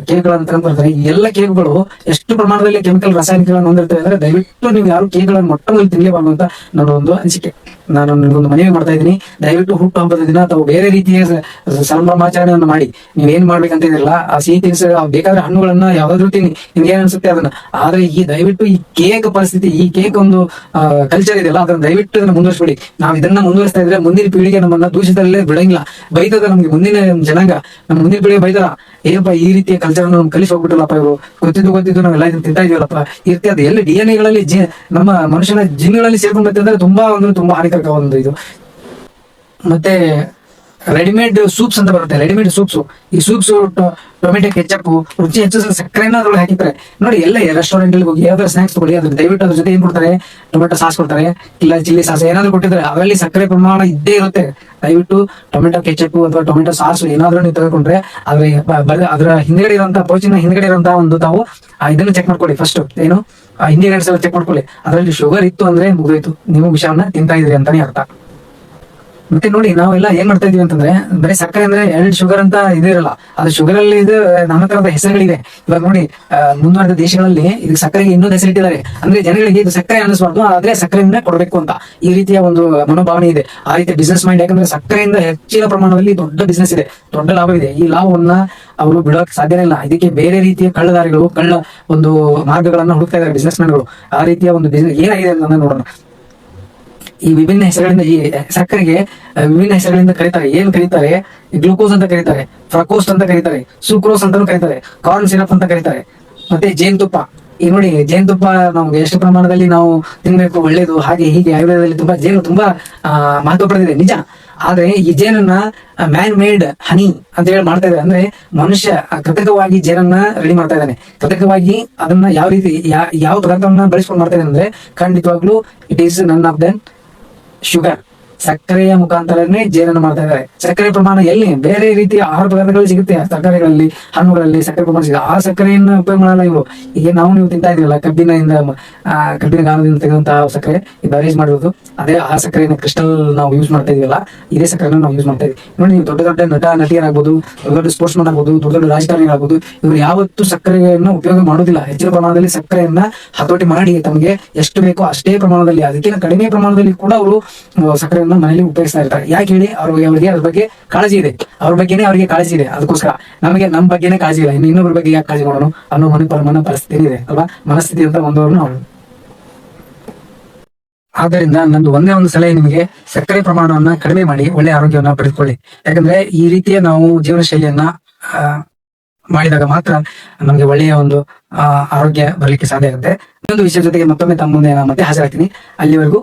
ಕೇಕ್ ಗಳನ್ನ ಬರ್ತಾರೆ ಈ ಎಲ್ಲ ಕೇಕ್ಗಳು ಎಷ್ಟು ಪ್ರಮಾಣದಲ್ಲಿ ಕೆಮಿಕಲ್ ರಾಸಾಯನಿಕಗಳನ್ನು ಹೊಂದಿರ್ತವೆ ಅಂದ್ರೆ ದಯವಿಟ್ಟು ನೀವು ಯಾರು ಕೇಕ್ ಗಳನ್ನ ಮೊಟ್ಟ ಮೊದಲು ತಿನ್ಲೇಬಾರ್ದು ಅಂತ ನನ್ನ ಒಂದು ಅನಿಸಿಕೆ. ನಾನು ನಿಮಗೊಂದು ಮನವಿ ಮಾಡ್ತಾ ಇದ್ದೀನಿ. ದಯವಿಟ್ಟು ಹುಟ್ಟು ಹಬ್ಬದ ದಿನ ಅಥವಾ ಬೇರೆ ರೀತಿಯ ಸಂಭ್ರಮಾಚರಣೆಯನ್ನು ಮಾಡಿ. ನೀವು ಏನ್ ಮಾಡ್ಬೇಕಂತ ಇದಿಲ್ಲ ಆ ಸಿಹಿ ತಿನಿಸು ಬೇಕಾದ್ರೆ ಹಣ್ಣುಗಳನ್ನ ಯಾವ್ದಾದ್ರು ತಿನ್ನಿ. ನಿಮ್ಗೆ ಏನ್ ಅನ್ಸುತ್ತೆ ಅದನ್ನ. ಆದ್ರೆ ಈ ದಯವಿಟ್ಟು ಈ ಕೇಕ್ ಪರಿಸ್ಥಿತಿ, ಈ ಕೇಕ್ ಒಂದು ಕಲ್ಚರ್ ಇದೆಯಲ್ಲ, ಅದನ್ನ ದಯವಿಟ್ಟು ಇದನ್ನ ಮುಂದುವರಿಸ್ಬಿಡಿ. ನಾವು ಇದನ್ನ ಮುಂದುವರಿಸ್ತಾ ಇದ್ರೆ ಮುಂದಿನ ಪೀಳಿಗೆ ನಮ್ಮನ್ನ ದೂಷಿತರಲ್ಲೇ ಬಿಡಂಗಿಲ್ಲ. ಬೈತದ ನಮ್ಗೆ ಮುಂದಿನ ಜನಾಂಗ. ನಮ್ಮ ಮುಂದಿನ ಪೀಳಿಗೆ ಬೈತಾರ ಏನಪ್ಪ ಈ ರೀತಿಯ ಕಲ್ಚರ್ ನಮ್ಗೆ ಕಲಿಸಿ ಹೋಗ್ಬಿಟ್ಟಲ್ಲಪ್ಪ ಇವರು? ಗೊತ್ತಿದ್ದು ಗೊತ್ತಿದ್ದು ನಾವೆಲ್ಲ ಇದನ್ನ ತಿಂತಾ ಇದೀವಲ್ಲಪ್ಪ. ಈ ರೀತಿ ಅದು ಎಲ್ಲಿ ಡಿ ಎನ್ ಎಗಳಲ್ಲಿ ನಮ್ಮ ಮನುಷ್ಯನ ಜಿನ್ಗಳಲ್ಲಿ ಸೇರ್ಕೊಂಡ್ ಅಂದ್ರೆ ತುಂಬಾ ಒಂದು, ತುಂಬಾ ಹಾನಿಕಾರಕ ಒಂದು ಇದು. ಮತ್ತೆ ರೆಡಿಮೇಡ್ ಸೂಪ್ಸ್ ಅಂತ ಬರುತ್ತೆ, ರೆಡಿಮೇಡ್ ಸೂಪ್ಸ್. ಈ ಸೂಪ್ಸ್ ಟೊಮೆಟೊ ಕೆಚಪ್ ರುಚಿ ಹೆಚ್ಚಿಸಲು ಸಕ್ಕರೆನ ಅದ್ರೊಳಗೆ ಹಾಕಿರ್ತಾರೆ ನೋಡಿ ಎಲ್ಲ ರೆಸ್ಟೋರೆಂಟ್ ಹೋಗಿ ಯಾವ್ದಾದ್ರು ಸ್ನಾಕ್ಸ್ ತಗೊಳ್ಳಿ, ಅದ್ರ ದಯವಿಟ್ಟು ಅದ್ರ ಜೊತೆ ಏನ್ ಕೊಡ್ತಾರೆ, ಟೊಮೆಟೊ ಸಾಸ್ ಕೊಡ್ತಾರೆ, ಇಲ್ಲ ಚಿಲ್ಲಿ ಸಾಸ್ ಏನಾದ್ರು ಕೊಟ್ಟಿದ್ರೆ, ಅದರಲ್ಲಿ ಸಕ್ಕರೆ ಪ್ರಮಾಣ ಇದ್ದೇ ಇರುತ್ತೆ. ದಯವಿಟ್ಟು ಟೊಮೆಟೊ ಕೆಚಪ್ ಅಥವಾ ಟೊಮೆಟೊ ಸಾಸ್ ಏನಾದ್ರೂ ನೀವು ತೆಗೆದುಕೊಂಡ್ರೆ ಅದ್ರ ಅದರ ಹಿಂದ್ಗಡೆ ಇರುವಂತಹ ಪೋಚಿನ ಹಿಂದ್ಗಡೆ ಇರುವಂತಹ ಒಂದು ತಾವು ಇದನ್ನ ಚೆಕ್ ಮಾಡ್ಕೊಳ್ಳಿ ಫಸ್ಟ್ ಏನು? ಇಂಡಿಯಾ ಎಲ್ಲ ಚೆಕ್ ಮಾಡ್ಕೊಳ್ಳಿ. ಅದರಲ್ಲಿ ಶುಗರ್ ಇತ್ತು ಅಂದ್ರೆ ಮುಗಿದೋಯ್ತು. ನೀವು ವಿಷಯವನ್ನ ತಿಂತಾ ಇದ್ರಿ ಅಂತಾನೆ ಅರ್ಥ. ಮತ್ತೆ ನೋಡಿ, ನಾವೆಲ್ಲ ಏನ್ ಮಾಡ್ತಾ ಇದೀವಿ ಅಂತಂದ್ರೆ, ಬರೀ ಸಕ್ಕರೆ ಅಂದ್ರೆ ಎರಡ್ ಶುಗರ್ ಅಂತ ಇದಿರಲ್ಲ ಅದು ಶುಗರ್ ಅಲ್ಲಿ ಇದು ನಾನಾ ತರದ ಹೆಸರುಗಳಿವೆ. ಇವಾಗ ನೋಡಿ ಮುಂದುವರೆದ ದೇಶಗಳಲ್ಲಿ ಇದು ಸಕ್ಕರೆಗೆ ಇನ್ನೊಂದು ಹೆಸರಿಟ್ಟಿದ್ದಾರೆ ಅಂದ್ರೆ ಜನಗಳಿಗೆ ಇದು ಸಕ್ಕರೆ ಅನ್ನಿಸ್ಬಾರ್ದು, ಆದ್ರೆ ಸಕ್ಕರೆಯಿಂದ ಕೊಡಬೇಕು ಅಂತ. ಈ ರೀತಿಯ ಒಂದು ಮನೋಭಾವನೆ ಇದೆ. ಆ ರೀತಿಯ ಬಿಸ್ನೆಸ್ ಮೈಂಡ್ ಯಾಕಂದ್ರೆ ಸಕ್ಕರೆಯಿಂದ ಹೆಚ್ಚಿನ ಪ್ರಮಾಣದಲ್ಲಿ ದೊಡ್ಡ ಬಿಸ್ನೆಸ್ ಇದೆ. ದೊಡ್ಡ ಲಾಭ ಇದೆ. ಈ ಲಾಭವನ್ನ ಅವರು ಬಿಡೋಕೆ ಸಾಧ್ಯನೇ ಇಲ್ಲ. ಇದಕ್ಕೆ ಬೇರೆ ರೀತಿಯ ಕಳ್ಳದಾರಿಗಳು, ಕಳ್ಳ ಒಂದು ಮಾರ್ಗಗಳನ್ನ ಹುಡುಕ್ತಾ ಇದ್ದಾರೆ ಬಿಸ್ನೆಸ್ ಮ್ಯಾನ್ಗಳು ಆ ರೀತಿಯ ಒಂದು ಬಿಸ್ನೆಸ್ ಏನಾಗಿದೆ ಅಂತ ನೋಡೋಣ. ಈ ವಿಭಿನ್ನ ಹೆಸರುಗಳಿಂದ ಈ ಸಕ್ಕರೆಗೆ ವಿಭಿನ್ನ ಹೆಸರುಗಳಿಂದ ಕರೀತಾರೆ. ಏನ್ ಕರೀತಾರೆ? ಗ್ಲೂಕೋಸ್ ಅಂತ ಕರೀತಾರೆ ಫ್ರಕೋಸ್ಟ್ ಅಂತ ಕರೀತಾರೆ, ಸುಕ್ರೋಸ್ ಅಂತಾನು ಕರೀತಾರೆ, ಕಾರ್ನ್ ಸಿರಪ್ ಅಂತ ಕರೀತಾರೆ. ಮತ್ತೆ ಜೇನುತುಪ್ಪ. ಈಗ ನೋಡಿ, ಜೇನುತುಪ್ಪ ನಮ್ಗೆ ಎಷ್ಟು ಪ್ರಮಾಣದಲ್ಲಿ ನಾವು ತಿನ್ಬೇಕು, ಒಳ್ಳೇದು, ಹಾಗೆ ಹೀಗೆ, ಆಯುರ್ವೇದದಲ್ಲಿ ತುಂಬಾ ಜೇನು ತುಂಬಾ ಮಹತ್ವ ಪಡೆದಿದೆ, ನಿಜ. ಆದ್ರೆ ಈ ಜೇನನ್ನ ಮ್ಯಾನ್ ಮೇಡ್ ಹನಿ ಅಂತ ಹೇಳಿ ಮಾಡ್ತಾ ಇದ್ದಾರೆ. ಅಂದ್ರೆ ಮನುಷ್ಯ ಕೃತಕವಾಗಿ ಜೇನನ್ನ ರೆಡಿ ಮಾಡ್ತಾ ಇದ್ದಾನೆ. ಕೃತಕವಾಗಿ ಅದನ್ನ ಯಾವ ರೀತಿ ಯಾವ ಪದಾರ್ಥವನ್ನ ಬಳಸ್ಕೊಂಡು ಮಾಡ್ತಾ ಇದ್ದಾನೆ ಅಂದ್ರೆ ಖಂಡಿತವಾಗ್ಲೂ it is none of then sugar ಸಕ್ಕರೆಯ ಮುಖಾಂತರನೇ ಜೇನನ್ನು ಮಾಡ್ತಾ ಇದ್ದಾರೆ. ಸಕ್ಕರೆ ಪ್ರಮಾಣ ಎಲ್ಲಿ? ಬೇರೆ ರೀತಿಯ ಆಹಾರ ಪದಾರ್ಥಗಳು ಸಿಗುತ್ತೆ. ತರಕಾರಿಗಳಲ್ಲಿ, ಹಣ್ಣುಗಳಲ್ಲಿ ಸಕ್ಕರೆ ಪ್ರಮಾಣ ಸಿಗುತ್ತೆ. ಆ ಸಕ್ಕರೆಯನ್ನು ಉಪಯೋಗ ಮಾಡಲ್ಲ ಇವು ಈಗ ನಾವು ನೀವು ತಿಂತಾ ಇದೀವಲ್ಲ ಕಬ್ಬಿನಿಂದ ಕಬ್ಬಿನ ಗಾಣದಿಂದ ತೆಗೆದಂತಹ ಸಕ್ಕರೆ ಅರೇಂಜ್ ಮಾಡಿರೋದು ಅದೇ ಆ ಸಕ್ಕರೆಯನ್ನು ಕ್ರಿಸ್ಟಲ್ ನಾವು ಯೂಸ್ ಮಾಡ್ತಾ ಇದೀವಲ್ಲ, ಇದೇ ಸಕ್ಕರೆನ ನಾವು ಯೂಸ್ ಮಾಡ್ತಾ ಇದ್ದೀವಿ ನೋಡಿ, ನೀವು ದೊಡ್ಡ ದೊಡ್ಡ ನಟ, ನಟಿಯರಾಗ್ಬೋದು, ದೊಡ್ಡ ದೊಡ್ಡ ಸ್ಪೋರ್ಟ್ಸ್ ಮನ್ ಆಗ್ಬೋದು, ದೊಡ್ಡ ದೊಡ್ಡ ರಾಜಕಾರಣಿಗಳಾಗ್ಬೋದು, ಇವರು ಯಾವತ್ತೂ ಸಕ್ಕರೆಯನ್ನು ಉಪಯೋಗ ಮಾಡೋದಿಲ್ಲ. ಹೆಚ್ಚಿನ ಪ್ರಮಾಣದಲ್ಲಿ ಸಕ್ಕರೆಯನ್ನ ಹತೋಟಿ ಮಾಡಿ ತಮಗೆ ಎಷ್ಟು ಬೇಕೋ ಅಷ್ಟೇ ಪ್ರಮಾಣದಲ್ಲಿ, ಅದಕ್ಕಿಂತ ಕಡಿಮೆ ಪ್ರಮಾಣದಲ್ಲಿ ಕೂಡ ಅವರು ಸಕ್ಕರೆಯನ್ನ ಮನೆಯಲ್ಲಿ ಉಪಯೋಗಿಸ್ತಾ ಇರ್ತಾರೆ. ಯಾಕೆ ಹೇಳಿ? ಅವ್ರಿಗೆ ಅವರಿಗೆ ಅದ್ರ ಬಗ್ಗೆ ಕಾಳಜಿ ಇದೆ. ಅವ್ರ ಬಗ್ಗೆನೇ ಅವರಿಗೆ ಕಾಳಜಿ ಇದೆ. ಅದಕ್ಕೋಸ್ಕರ ನಮಗೆ ನಮ್ಮ ಬಗ್ಗೆನೇ ಕಾಳಜಿ ಇಲ್ಲ. ಇನ್ನು ಇನ್ನೊಬ್ಬರ ಬಗ್ಗೆ ಯಾಕೆ ಕಾಳಜಿ ಮಾಡೋಣ ಅನ್ನೋ ಮನೆ ಮನ ಪರಿಸ್ಥಿತಿ ಇದೆ, ಅಲ್ವಾ? ಮನಸ್ಥಿತಿ ಅಂತ ಒಂದವರು ನಾವು. ಆದ್ದರಿಂದ ನಂದು ಒಂದೇ ಒಂದು ಸಲಹೆ ನಿಮಗೆ, ಸಕ್ಕರೆ ಪ್ರಮಾಣವನ್ನ ಕಡಿಮೆ ಮಾಡಿ, ಒಳ್ಳೆ ಆರೋಗ್ಯವನ್ನ ಪಡೆದುಕೊಳ್ಳಿ. ಯಾಕಂದ್ರೆ ಈ ರೀತಿಯ ನಾವು ಜೀವನ ಶೈಲಿಯನ್ನ ಮಾಡಿದಾಗ ಮಾತ್ರ ನಮಗೆ ಒಳ್ಳೆಯ ಒಂದು ಆರೋಗ್ಯ ಬರಲಿಕ್ಕೆ ಸಾಧ್ಯ ಆಗುತ್ತೆ. ಇನ್ನೊಂದು ವಿಷಯ ಜೊತೆಗೆ ಮತ್ತೊಮ್ಮೆ ತಮ್ಮ ಮುಂದೆ ನಾನು ಮತ್ತೆ ಹಾಜರಾಗ್ತೀನಿ. ಅಲ್ಲಿವರೆಗೂ